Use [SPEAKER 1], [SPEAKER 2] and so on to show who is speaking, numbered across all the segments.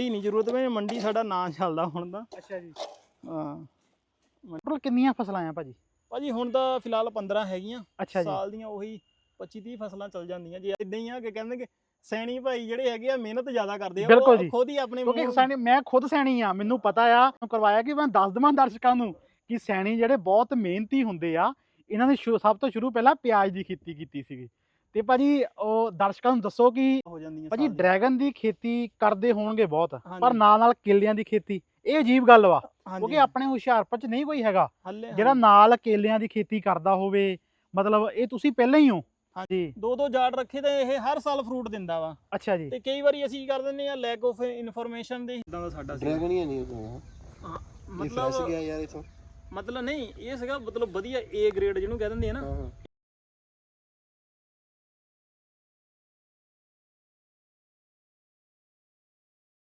[SPEAKER 1] ਮੰਡੀ ਨਹੀਂ ਜ਼ਰੂਰਤ ਵੀ ਮੰਡੀ ਸਾਡਾ ਨਾਂ ਚੱਲਦਾ ਹੁਣ ਤਾਂ।
[SPEAKER 2] ਅੱਛਾ ਜੀ।
[SPEAKER 1] ਹਾਂ।
[SPEAKER 2] ਟੋਟਲ ਕਿੰਨੀਆਂ ਫਸਲਾਂ ਆ ਭਾਜੀ?
[SPEAKER 1] ਭਾਜੀ ਹੁਣ ਤਾਂ ਫਿਲਹਾਲ 15 ਹੈਗੀਆਂ।
[SPEAKER 2] ਅੱਛਾ ਜੀ।
[SPEAKER 1] ਸਾਲ ਦੀਆਂ ਉਹੀ 25 30 ਫਸਲਾਂ ਚੱਲ ਜਾਂਦੀਆਂ। ਜੇ ਇਦਾਂ ਹੀ ਆ ਕਿ ਕਹਿੰਦੇ ਕਿ ਸੈਣੀ ਭਾਈ ਜਿਹੜੇ ਹੈਗੇ ਆ ਮਿਹਨਤ ਜ਼ਿਆਦਾ ਕਰਦੇ ਆ ਉਹ। ਖੁਦ ਹੀ ਆਪਣੇ
[SPEAKER 2] ਕਿਉਂਕਿ ਸੈਣੀ ਮੈਂ ਖੁਦ ਸੈਣੀ ਆ ਮੈਨੂੰ ਪਤਾ ਆ ਕਰਵਾਇਆ ਕਿ ਮੈਂ ਦੱਸ ਦਵਾਂ ਦਰਸ਼ਕਾਂ ਨੂੰ ਕਿ ਸੈਣੀ ਜਿਹੜੇ ਬਹੁਤ ਮਿਹਨਤੀ ਹੁੰਦੇ ਆ ਇਹਨਾਂ ਨੇ ਸਭ ਤੋਂ ਸ਼ੁਰੂ ਪਹਿਲਾਂ ਪਿਆਜ਼ ਦੀ ਖੇਤੀ ਕੀਤੀ ਸੀਗੀ। ਤੇ ਭਾਜੀ ਉਹ ਦਰਸ਼ਕਾਂ ਨੂੰ ਦੱਸੋ ਕਿ
[SPEAKER 1] ਹੋ ਜਾਂਦੀਆਂ
[SPEAKER 2] ਭਾਜੀ
[SPEAKER 1] ਸਾਲ ਦੀਆਂ।
[SPEAKER 2] ਡਰੈਗਨ ਦੀ ਖੇਤੀ ਕਰਦੇ ਹੋਣਗੇ ਬਹੁਤ ਪਰ। ਨਾਲ ਨਾਲ ਕੇਲਿਆਂ ਦੀ ਖੇਤੀ ਇਹ ਅਜੀਬ ਗੱਲ ਵਾ
[SPEAKER 1] ਹਾਂਜੀ,
[SPEAKER 2] ਕਿਉਂਕਿ ਆਪਣੇ ਹੁਸ਼ਿਆਰਪੁਰ ਚ ਨਹੀਂ ਕੋਈ ਹੈਗਾ।
[SPEAKER 1] ਹੱਲੇ
[SPEAKER 2] ਜਿਹੜਾ ਨਾਲ ਕੇਲਿਆਂ ਦੀ ਖੇਤੀ ਕਰਦਾ ਹੋਵੇ ਮਤਲਬ ਇਹ ਤੁਸੀਂ ਪਹਿਲਾਂ ਹੀ ਹੋ।
[SPEAKER 1] ਹਾਂਜੀ। ਦੋ ਦੋ ਜਾੜ ਰੱਖੇ ਤੇ ਇਹ ਹਰ ਸਾਲ ਫਰੂਟ ਦਿੰਦਾ ਵਾ।
[SPEAKER 2] ਅੱਛਾ ਜੀ।
[SPEAKER 1] ਤੇ ਕਈ ਵਾਰੀ ਅਸੀਂ ਕਰ ਦਿੰਦੇ ਆ ਲੈਕ ਆਫ ਇਨਫੋਰਮੇਸ਼ਨ ਦੇ। ਇਦਾਂ ਦਾ ਸਾਡਾ ਸੀ
[SPEAKER 3] ਡਰੈਗਨ ਹੀ ਨਹੀਂ ਉਹ ਇਹ ਫਰੈਸ਼
[SPEAKER 1] ਮਤਲਬ
[SPEAKER 3] ਗਿਆ ਯਾਰ ਇਥੋਂ।
[SPEAKER 1] ਮਤਲਬ ਨਹੀਂ ਇਹ ਸੀਗਾ ਮਤਲਬ ਵਧੀਆ A ਗ੍ਰੇਡ ਜਿਹਨੂੰ ਕਹਿ ਦਿੰਦੇ ਆ ਨਾ।
[SPEAKER 3] ਹਾਂ।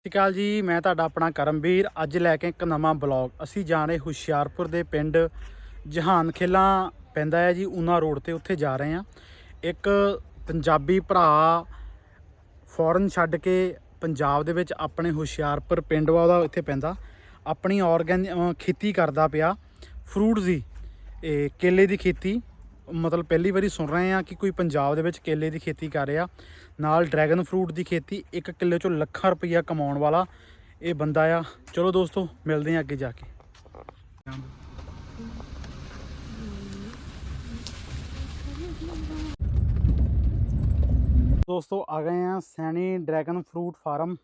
[SPEAKER 3] ਹਾਂ
[SPEAKER 2] ਸਤਿ ਸ਼੍ਰੀ ਅਕਾਲ ਜੀ, ਮੈਂ ਤੁਹਾਡਾ ਆਪਣਾ ਕਰਮਵੀਰ। ਅੱਜ ਲੈ ਕੇ ਇੱਕ ਨਵਾਂ ਬਲੌਗ। ਅਸੀਂ ਜਾ ਰਹੇ ਹੁਸ਼ਿਆਰਪੁਰ ਦੇ ਪਿੰਡ ਜਹਾਨ ਖੇਲਾ ਪੈਂਦਾ ਹੈ ਜੀ, ਊਨਾ ਰੋਡ ਤੇ ਉੱਥੇ ਜਾ ਰਹੇ ਹਾਂ। ਇੱਕ ਪੰਜਾਬੀ ਭਰਾ ਫੋਰਨ ਛੱਡ ਕੇ ਪੰਜਾਬ ਦੇ ਵਿੱਚ ਆਪਣੇ ਹੁਸ਼ਿਆਰਪੁਰ ਪਿੰਡ ਵਾ, ਉਹਦਾ ਇੱਥੇ ਪੈਂਦਾ। ਆਪਣੀ ਆਰਗੈਨ ਖੇਤੀ ਕਰਦਾ ਪਿਆ। ਫਰੂਟ ਦੀ, ਇਹ ਕੇਲੇ ਦੀ ਖੇਤੀ। ਮਤਲਬ ਪਹਿਲੀ ਵਾਰੀ ਸੁਣ ਰਹੇ ਆ ਕਿ ਕੋਈ ਪੰਜਾਬ ਦੇ ਵਿੱਚ ਕੇਲੇ ਦੀ ਖੇਤੀ ਕਰ ਰਿਹਾ। ਨਾਲ ਡਰੈਗਨ ਫਰੂਟ ਦੀ ਖੇਤੀ, ਇੱਕ ਕਿੱਲੇ ਚੋਂ ਲੱਖਾਂ ਰੁਪਈਆ ਕਮਾਉਣ ਵਾਲਾ ਇਹ ਬੰਦਾ ਆ। ਚਲੋ ਦੋਸਤੋ, ਮਿਲਦੇ ਆ ਅੱਗੇ ਜਾ ਕੇ। ਦੋਸਤੋ, ਆ ਗਏ ਆ ਸੈਣੀ ਡਰੈਗਨ ਫਰੂਟ ਫਾਰਮ।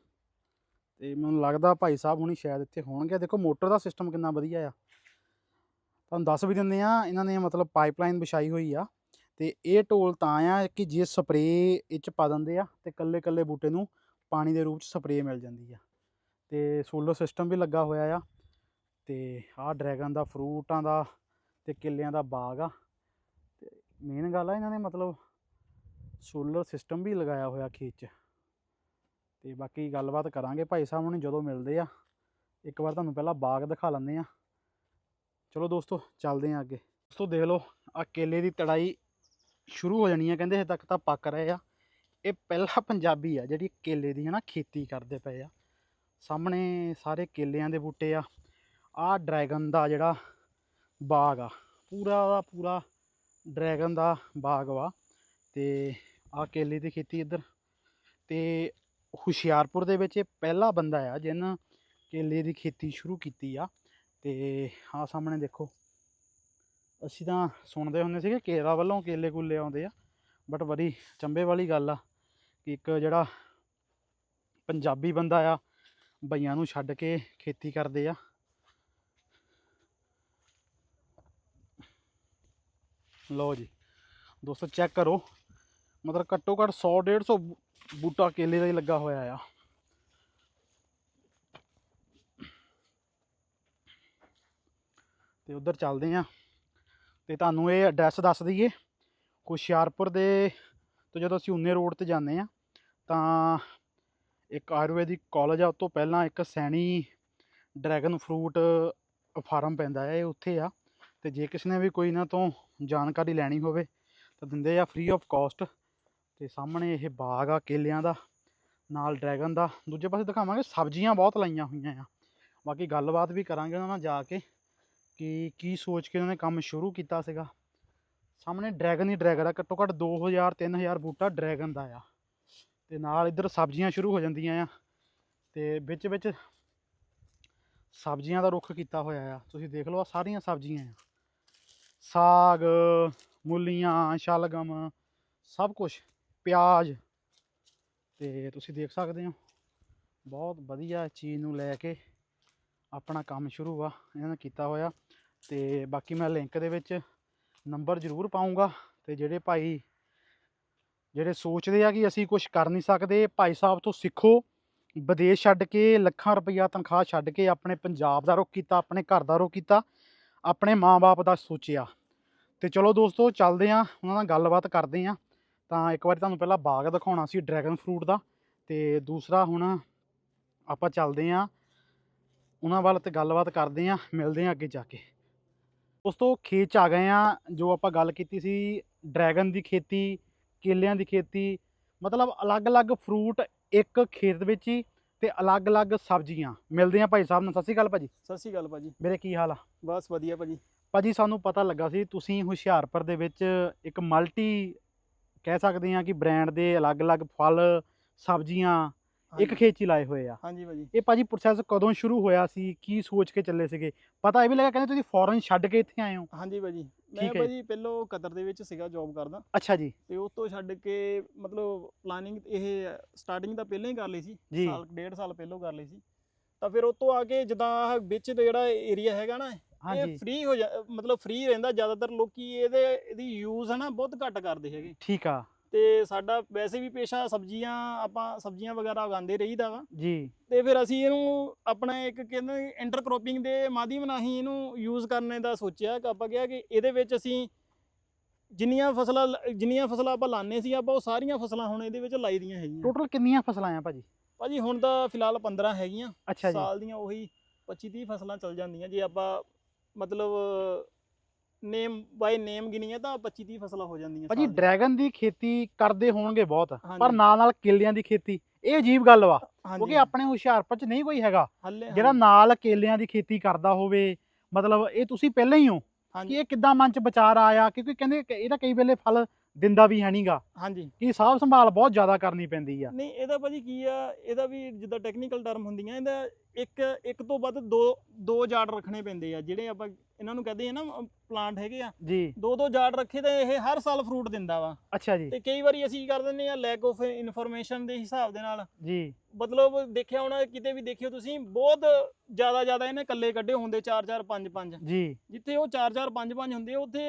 [SPEAKER 2] ਤੇ ਮੈਨੂੰ ਲੱਗਦਾ ਭਾਈ ਸਾਹਿਬ ਹੁਣੀ ਸ਼ਾਇਦ ਇੱਥੇ ਹੋਣਗੇ। ਦੇਖੋ, ਮੋਟਰ ਦਾ ਸਿਸਟਮ ਕਿੰਨਾ ਵਧੀਆ ਆ। ਤੁਹਾਨੂੰ ਦੱਸ ਵੀ ਦਿੰਦੇ ਆ ਇਹਨਾਂ ਨੇ ਮਤਲਬ ਪਾਈਪਲਾਈਨ ਵਿਛਾਈ ਹੋਈ ਆ। ਤੇ ਇਹ ਢੋਲ ਤਾਂ ਆ ਕਿ ਜੇ ਸਪਰੇਅ ਇਹ ਚ ਪਾ ਦਿੰਦੇ ਆ ਤੇ ਕੱਲੇ ਕੱਲੇ ਬੂਟੇ ਨੂੰ ਪਾਣੀ ਦੇ ਰੂਪ ਚ ਸਪਰੇਅ ਮਿਲ ਜਾਂਦੀ ਆ। ਤੇ ਸੋਲਰ ਸਿਸਟਮ ਵੀ ਲੱਗਾ ਹੋਇਆ ਆ ਤੇ ਆਹ ਡਰੈਗਨ ਦਾ, ਫਰੂਟਾਂ ਦਾ ਤੇ ਕਿੱਲਿਆਂ ਦਾ ਬਾਗ ਆ। ਤੇ ਮੇਨ ਗੱਲ ਆ ਇਹਨਾਂ ਨੇ ਮਤਲਬ ਸੋਲਰ ਸਿਸਟਮ ਵੀ ਲਗਾਇਆ ਹੋਇਆ ਖੇਤ 'ਚ। ਤੇ ਬਾਕੀ ਗੱਲਬਾਤ ਕਰਾਂਗੇ ਭਾਈ ਸਾਹਿਬ ਨੂੰ ਜਦੋਂ ਮਿਲਦੇ ਆ। ਇੱਕ ਵਾਰ ਤੁਹਾਨੂੰ ਪਹਿਲਾਂ ਬਾਗ ਦਿਖਾ ਲੈਂਦੇ ਆ। ਚਲੋ ਦੋਸਤੋ, ਚੱਲਦੇ ਆ ਅੱਗੇ। ਦੋਸਤੋ ਦੇਖ ਲਓ ਆ ਕੇਲੇ ਦੀ ਤੜਾਈ ਸ਼ੁਰੂ ਹੋ ਜਾਣੀ ਆ, ਕਹਿੰਦੇ ਹਜੇ ਤੱਕ ਤਾਂ ਪੱਕ ਰਹੇ ਆ। ਇਹ ਪਹਿਲਾ ਪੰਜਾਬੀ ਆ, ਜਿਹੜੀ ਕੇਲੇ ਦੀ ਹਨਾ ਖੇਤੀ ਕਰਦੇ ਪਏ ਆ। ਸਾਹਮਣੇ ਸਾਰੇ ਕੇਲਿਆਂ ਦੇ ਬੂਟੇ ਆ। ਆਹ ਡਰੈਗਨ ਦਾ ਜਿਹੜਾ ਬਾਗ ਆ, ਪੂਰਾ ਦਾ ਪੂਰਾ ਡਰੈਗਨ ਦਾ ਬਾਗ ਵਾ। ਤੇ ਆਹ ਕੇਲੇ ਦੀ ਖੇਤੀ ਇੱਧਰ। ਤੇ ਹੁਸ਼ਿਆਰਪੁਰ ਦੇ ਵਿੱਚ ਇਹ ਪਹਿਲਾ ਬੰਦਾ ਆ, ਜਿਹਨ ਕੇਲੇ ਦੀ ਖੇਤੀ ਸ਼ੁਰੂ ਕੀਤੀ ਆ। ਤੇ ਆਹ ਸਾਹਮਣੇ ਦੇਖੋ। ਅਸੀਂ ਤਾਂ ਸੁਣਦੇ ਹੁੰਦੇ ਸੀਗੇ ਕੇਰਾ ਵੱਲੋਂ ਕੇਲੇ ਕੂਲੇ ਆਉਂਦੇ ਆ ਬਟ ਬੜੀ ਚੰਬੇ ਵਾਲੀ ਗੱਲ ਆ ਕਿ ਇੱਕ ਜਿਹੜਾ ਪੰਜਾਬੀ ਬੰਦਾ ਆ, ਬਈਆਂ ਨੂੰ ਛੱਡ ਕੇ ਖੇਤੀ ਕਰਦੇ ਆ। ਲਓ ਜੀ, ਦੋਸਤੋ ਚੈੱਕ ਕਰੋ, ਮਤਲਬ ਘੱਟੋ ਘੱਟ 100 150 ਬੂਟਾ ਕੇਲੇ ਦਾ ਹੀ ਲੱਗਾ ਹੋਇਆ ਆ। ਤੇ ਉਧਰ ਚੱਲਦੇ ਆ। ਤੇ ਤੁਹਾਨੂੰ ਇਹ ਐਡਰੈਸ ਦੱਸ ਦਈਏ। ਹੁਸ਼ਿਆਰਪੁਰ ਦੇ ਤੋਂ ਜਦੋਂ ਅਸੀਂ ਉਨੇ ਰੋਡ ਤੇ ਜਾਂਦੇ ਆ ਤਾਂ ਇੱਕ ਆਯੁਰਵੈਦਿਕ ਕਾਲਜ ਆ ਉਸ ਤੋਂ ਪਹਿਲਾਂ ਇੱਕ ਸੈਣੀ ਡਰੈਗਨ ਫਰੂਟ ਫਾਰਮ ਪੈਂਦਾ ਹੈ, ਇਹ ਉੱਥੇ ਆ। ਤੇ ਜੇ ਕਿਸੇ ਨੇ ਵੀ ਕੋਈ ਇਹਨਾਂ ਤੋਂ ਜਾਣਕਾਰੀ ਲੈਣੀ ਹੋਵੇ, ਤਾਂ ਦਿੰਦੇ ਆ ਫ੍ਰੀ ਆਫ ਕਾਸਟ ਤੇ ਸਾਹਮਣੇ ਇਹ ਬਾਗ ਆ, ਕੇਲਿਆਂ ਦਾ, ਨਾਲ ਡਰੈਗਨ ਦਾ। ਦੂਜੇ ਪਾਸੇ ਦਿਖਾਵਾਂਗੇ, ਸਬਜ਼ੀਆਂ ਬਹੁਤ ਲਾਈਆਂ ਹੋਈਆਂ ਆ। ਬਾਕੀ ਗੱਲਬਾਤ ਵੀ ਕਰਾਂਗੇ ਉਹਨਾਂ ਨਾਲ ਜਾ ਕੇ। ਕਿ ਕੀ ਸੋਚ ਕੇ ਉਹਨਾਂ ਨੇ ਕੰਮ ਸ਼ੁਰੂ ਕੀਤਾ ਸੀਗਾ। ਸਾਹਮਣੇ ਡਰੈਗਨ ਹੀ ਡਰੈਗਨ ਆ, ਘੱਟੋ ਘੱਟ 2000 3000 ਬੂਟਾ ਡਰੈਗਨ ਦਾ ਆ। ਤੇ ਨਾਲ ਇੱਧਰ ਸਬਜ਼ੀਆਂ ਸ਼ੁਰੂ ਹੋ ਜਾਂਦੀਆਂ ਆ। ਤੇ ਵਿੱਚ ਵਿੱਚ ਸਬਜ਼ੀਆਂ ਦਾ ਰੁੱਖ ਕੀਤਾ ਹੋਇਆ ਆ। ਤੁਸੀਂ ਦੇਖ ਲਓ ਆ ਸਾਰੀਆਂ ਸਬਜ਼ੀਆਂ ਆ। ਸਾਗ, ਮੂਲੀਆਂ, ਸ਼ਲਗਮ, ਸਭ ਕੁਝ ਪਿਆਜ਼। ਤੇ ਤੁਸੀਂ ਦੇਖ ਸਕਦੇ ਹੋ, ਬਹੁਤ ਵਧੀਆ ਚੀਜ਼ ਨੂੰ ਲੈ ਕੇ ਆਪਣਾ ਕੰਮ ਸ਼ੁਰੂ ਆ ਇਹਨਾਂ ਨੇ ਕੀਤਾ ਹੋਇਆ। ਤੇ ਬਾਕੀ ਮੈਂ ਲਿੰਕ ਦੇ ਵਿੱਚ ਨੰਬਰ ਜ਼ਰੂਰ ਪਾਉਂਗਾ ਤੇ ਜਿਹੜੇ ਭਾਈ, ਜਿਹੜੇ ਸੋਚਦੇ ਆ ਕਿ ਅਸੀਂ ਕੁਝ ਕਰ ਨਹੀਂ ਸਕਦੇ, ਭਾਈ ਸਾਹਿਬ ਤੋਂ ਸਿੱਖੋ। ਵਿਦੇਸ਼ ਛੱਡ ਕੇ ਲੱਖਾਂ ਰੁਪਈਆ ਤਨਖਾਹ ਛੱਡ ਕੇ ਆਪਣੇ ਪੰਜਾਬ ਦਾ ਰੁੱਖ ਕੀਤਾ, ਆਪਣੇ ਘਰ ਦਾ ਰੁੱਖ ਕੀਤਾ, ਆਪਣੇ ਮਾਂ-ਬਾਪ ਦਾ ਸੋਚਿਆ। ਤੇ ਚਲੋ ਦੋਸਤੋ, ਚੱਲਦੇ ਆ, ਉਹਨਾਂ ਨਾਲ ਗੱਲਬਾਤ ਕਰਦੇ ਆ। ਤਾਂ ਇੱਕ ਵਾਰੀ ਤੁਹਾਨੂੰ ਪਹਿਲਾਂ ਬਾਗ ਦਿਖਾਉਣਾ ਸੀ, ਡਰੈਗਨ ਫਰੂਟ ਦਾ। ਤੇ ਦੂਸਰਾ ਹੁਣ ਆਪਾਂ ਚੱਲਦੇ ਆ ਉਹਨਾਂ ਵੱਲ ਤੇ ਗੱਲਬਾਤ ਕਰਦੇ ਆ ਮਿਲਦੇ ਆ ਅੱਗੇ ਜਾ ਕੇ। ਦੋਸਤੋ ਖੇਤ 'ਚ ਆ ਗਏ ਆ ਜੋ ਆਪਾਂ ਗੱਲ ਕੀਤੀ ਸੀ ਡਰੈਗਨ ਦੀ ਖੇਤੀ ਕੇਲਿਆਂ ਦੀ ਖੇਤੀ ਮਤਲਬ ਅਲੱਗ-ਅਲੱਗ ਫਰੂਟ ਇੱਕ ਖੇਤ ਵਿੱਚ ਹੀ ਤੇ ਅਲੱਗ-ਅਲੱਗ ਸਬਜ਼ੀਆਂ। ਮਿਲਦੇ ਆ ਭਾਈ ਸਾਹਿਬ ਨਾਲ। ਸਤਿ ਸ਼੍ਰੀ ਅਕਾਲ ਭਾਜੀ।
[SPEAKER 1] ਸਤਿ ਸ਼੍ਰੀ ਅਕਾਲ ਭਾਜੀ।
[SPEAKER 2] ਮੇਰੇ ਕੀ ਹਾਲ ਆ?
[SPEAKER 1] ਬਸ ਵਧੀਆ ਭਾਜੀ।
[SPEAKER 2] ਭਾਜੀ ਸਾਨੂੰ ਪਤਾ ਲੱਗਾ ਸੀ ਤੁਸੀਂ ਹੁਸ਼ਿਆਰਪੁਰ ਦੇ ਵਿੱਚ ਇੱਕ ਮਲਟੀ ਕਹਿ ਸਕਦੇ ਆ ਕਿ ਬ੍ਰਾਂਡ ਦੇ ਅਲੱਗ-ਅਲੱਗ ਫਲ ਸਬਜ਼ੀਆਂ ਇੱਕ
[SPEAKER 1] ਹਾਂਜੀ।
[SPEAKER 2] ਖੇਤ 'ਚ ਹੀ ਲਾਏ ਹੋਏ ਆ।
[SPEAKER 1] ਹਾਂਜੀ ਭਾਜੀ।
[SPEAKER 2] ਇਹ ਭਾਜੀ ਪ੍ਰੋਸੈਸ ਕਦੋਂ ਸ਼ੁਰੂ ਹੋਇਆ ਸੀ? ਕੀ ਸੋਚ ਕੇ ਚੱਲੇ ਸੀਗੇ? ਪਤਾ ਇਹ ਵੀ ਲੱਗਾ ਕਹਿੰਦੇ ਤੁਸੀਂ ਫੋਰਨ ਛੱਡ ਕੇ ਇੱਥੇ ਆਏ ਹੋ।
[SPEAKER 1] ਹਾਂਜੀ ਭਾਜੀ। ਮੈਂ। ਭਾਜੀ ਪਹਿਲੋਂ ਕਤਰ ਦੇ ਵਿੱਚ ਸੀਗਾ ਜੌਬ ਕਰਦਾ।
[SPEAKER 2] ਅੱਛਾ ਜੀ।
[SPEAKER 1] ਤੇ ਉਸ ਤੋਂ ਛੱਡ ਕੇ ਮਤਲਬ ਪਲਾਨਿੰਗ ਇਹ ਸਟਾਰਟਿੰਗ ਤਾਂ ਪਹਿਲਾਂ ਹੀ ਕਰ ਲਈ ਸੀ। ਸਾਲ ਡੇਢ ਸਾਲ ਪਹਿਲਾਂ ਕਰ ਲਈ ਸੀ। ਤਾਂ ਫਿਰ ਉਸ ਤੋਂ ਆ ਕੇ ਜਿੱਦਾਂ ਵਿੱਚ ਦਾ ਜਿਹੜਾ ਏਰੀਆ ਹੈਗਾ ਨਾ ਇਹ ਫ੍ਰੀ ਹੋ ਜਾ ਮਤਲਬ ਫ੍ਰੀ ਰਹਿੰਦਾ। ਜ਼ਿਆਦਾਤਰ ਲੋਕੀ ਇਹਦੇ ਇਹਦੀ ਯੂਜ਼ ਹੈ ਨਾ ਬਹੁਤ ਘੱਟ ਕਰਦੇ ਹੈਗੇ।
[SPEAKER 2] ਠੀਕ ਆ।
[SPEAKER 1] ਤੇ ਸਾਡਾ ਵੈਸੇ ਵੀ ਪੇਸ਼ਾ ਸਬਜ਼ੀਆਂ ਆਪਾਂ ਸਬਜ਼ੀਆਂ ਵਗੈਰਾ ਉਗਾਉਂਦੇ ਰਹੀਦਾ ਵਾ।
[SPEAKER 2] ਜੀ।
[SPEAKER 1] ਤੇ ਫਿਰ ਅਸੀਂ ਇਹਨੂੰ ਆਪਣਾ ਇੱਕ ਕਹਿੰਦੇ ਇੰਟਰਕ੍ਰੋਪਿੰਗ ਦੇ ਮਾਧਿਅਮ ਰਾਹੀਂ ਇਹਨੂੰ ਯੂਜ਼ ਕਰਨੇ ਦਾ ਸੋਚਿਆ ਕਿ ਆਪਾਂ ਕਿਹਾ ਕਿ ਇਹਦੇ ਵਿੱਚ ਅਸੀਂ ਜਿੰਨੀਆਂ ਫਸਲਾਂ ਜਿੰਨੀਆਂ ਫਸਲਾਂ ਆਪਾਂ ਲਾਣੇ ਸੀ ਆਪਾਂ ਉਹ ਸਾਰੀਆਂ ਫਸਲਾਂ ਹੁਣ ਇਹਦੇ ਵਿੱਚ ਲਾਈ ਦੀਆਂ ਹੈਗੀਆਂ।
[SPEAKER 2] ਟੋਟਲ ਕਿੰਨੀਆਂ ਫਸਲਾਂ ਆ ਭਾਜੀ?
[SPEAKER 1] ਭਾਜੀ ਹੁਣ ਤਾਂ ਫਿਲਹਾਲ 15 ਹੈਗੀਆਂ। ਸਾਲ ਦੀਆਂ ਉਹੀ 25 30 ਫਸਲਾਂ ਚੱਲ ਜਾਂਦੀਆਂ। ਜੇ ਆਪਾਂ ਮਤਲਬ ਨੇਮ ਬਾਈ ਨੇਮ ਗਿਣੀਏ ਤਾਂ 25 30 ਫਸਲਾਂ ਹੋ ਜਾਂਦੀਆਂ
[SPEAKER 2] ਭਾਜੀ
[SPEAKER 1] ਸਾਲ।
[SPEAKER 2] ਡਰੈਗਨ ਦੀ ਖੇਤੀ ਕਰਦੇ ਹੋਣਗੇ ਬਹੁਤ ਪਰ। ਨਾਲ ਨਾਲ ਕੇਲਿਆਂ ਦੀ ਖੇਤੀ ਇਹ ਅਜੀਬ ਗੱਲ ਵਾ
[SPEAKER 1] ਹਾਂਜੀ
[SPEAKER 2] ਕਿਉਂਕਿ ਆਪਣੇ ਹੁਸ਼ਿਆਰਪੁਰ 'ਚ ਨਹੀਂ ਕੋਈ ਹੈਗਾ
[SPEAKER 1] ਹੱਲੇ
[SPEAKER 2] ਜਿਹੜਾ ਨਾਲ ਕੇਲਿਆਂ ਦੀ ਖੇਤੀ ਕਰਦਾ ਹੋਵੇ ਮਤਲਬ ਇਹ ਤੁਸੀਂ ਪਹਿਲਾਂ ਹੀ ਹੋ ਕਿ
[SPEAKER 1] ਹਾਂਜੀ
[SPEAKER 2] ਇਹ ਕਿੱਦਾਂ ਮਨ 'ਚ ਵਿਚਾਰ ਆਇਆ ਕਿਉਂਕਿ ਕਹਿੰਦੇ ਕਿ ਇਹਦਾ ਕਈ ਵੇਲੇ ਫਲ ਦਿੰਦਾ ਵੀ ਹੈ ਨਹੀਂਗਾ
[SPEAKER 1] ਹਾਂਜੀ।
[SPEAKER 2] ਕਿ ਸਾਫ਼ ਸੰਭਾਲ ਬਹੁਤ ਜ਼ਿਆਦਾ ਕਰਨੀ ਪੈਂਦੀ ਆ।
[SPEAKER 1] ਨਹੀਂ ਇਹਦਾ ਭਾਜੀ ਕੀ ਆ ਇਹਦਾ ਵੀ ਜਿੱਦਾਂ ਟੈਕਨੀਕਲ ਟਰਮ ਹੁੰਦੀਆਂ ਇਹਦਾ ਇੱਕ ਇੱਕ ਤੋਂ ਵੱਧ ਦੋ ਦੋ ਜਾੜ ਰੱਖਣੇ ਪੈਂਦੇ ਆ ਜਿਹੜੇ ਆਪਾਂ ਇਹਨਾਂ ਨੂੰ ਕਹਦੇ ਆ ਨਾ ਪਲਾਂਟ ਹੈਗੇ ਆ।
[SPEAKER 2] ਜੀ।
[SPEAKER 1] ਦੋ ਦੋ ਜਾੜ ਰੱਖੇ ਤਾਂ ਇਹ ਹਰ ਸਾਲ ਫਰੂਟ ਦਿੰਦਾ ਵਾ।
[SPEAKER 2] ਅੱਛਾ ਜੀ।
[SPEAKER 1] ਤੇ ਕਈ ਵਾਰੀ ਅਸੀਂ ਕਰ ਦਿੰਦੇ ਆ ਲੈਕ ਆਫ ਇਨਫੋਰਮੇਸ਼ਨ ਦੇ ਹਿਸਾਬ ਦੇ ਨਾਲ।
[SPEAKER 2] ਜੀ।
[SPEAKER 1] ਮਤਲਬ ਦੇਖਿਆ ਹੋਣਾ ਕਿਤੇ ਵੀ ਦੇਖਿਓ ਤੁਸੀਂ ਬਹੁਤ ਜ਼ਿਆਦਾ ਜ਼ਿਆਦਾ ਇਹਨੇ ਕੱਲੇ ਕੱਢੇ ਹੁੰਦੇ 4 4 5 5
[SPEAKER 2] ਜੀ।
[SPEAKER 1] ਜਿੱਥੇ ਉਹ 4 4 5 5 ਹੁੰਦੇ ਉੱਥੇ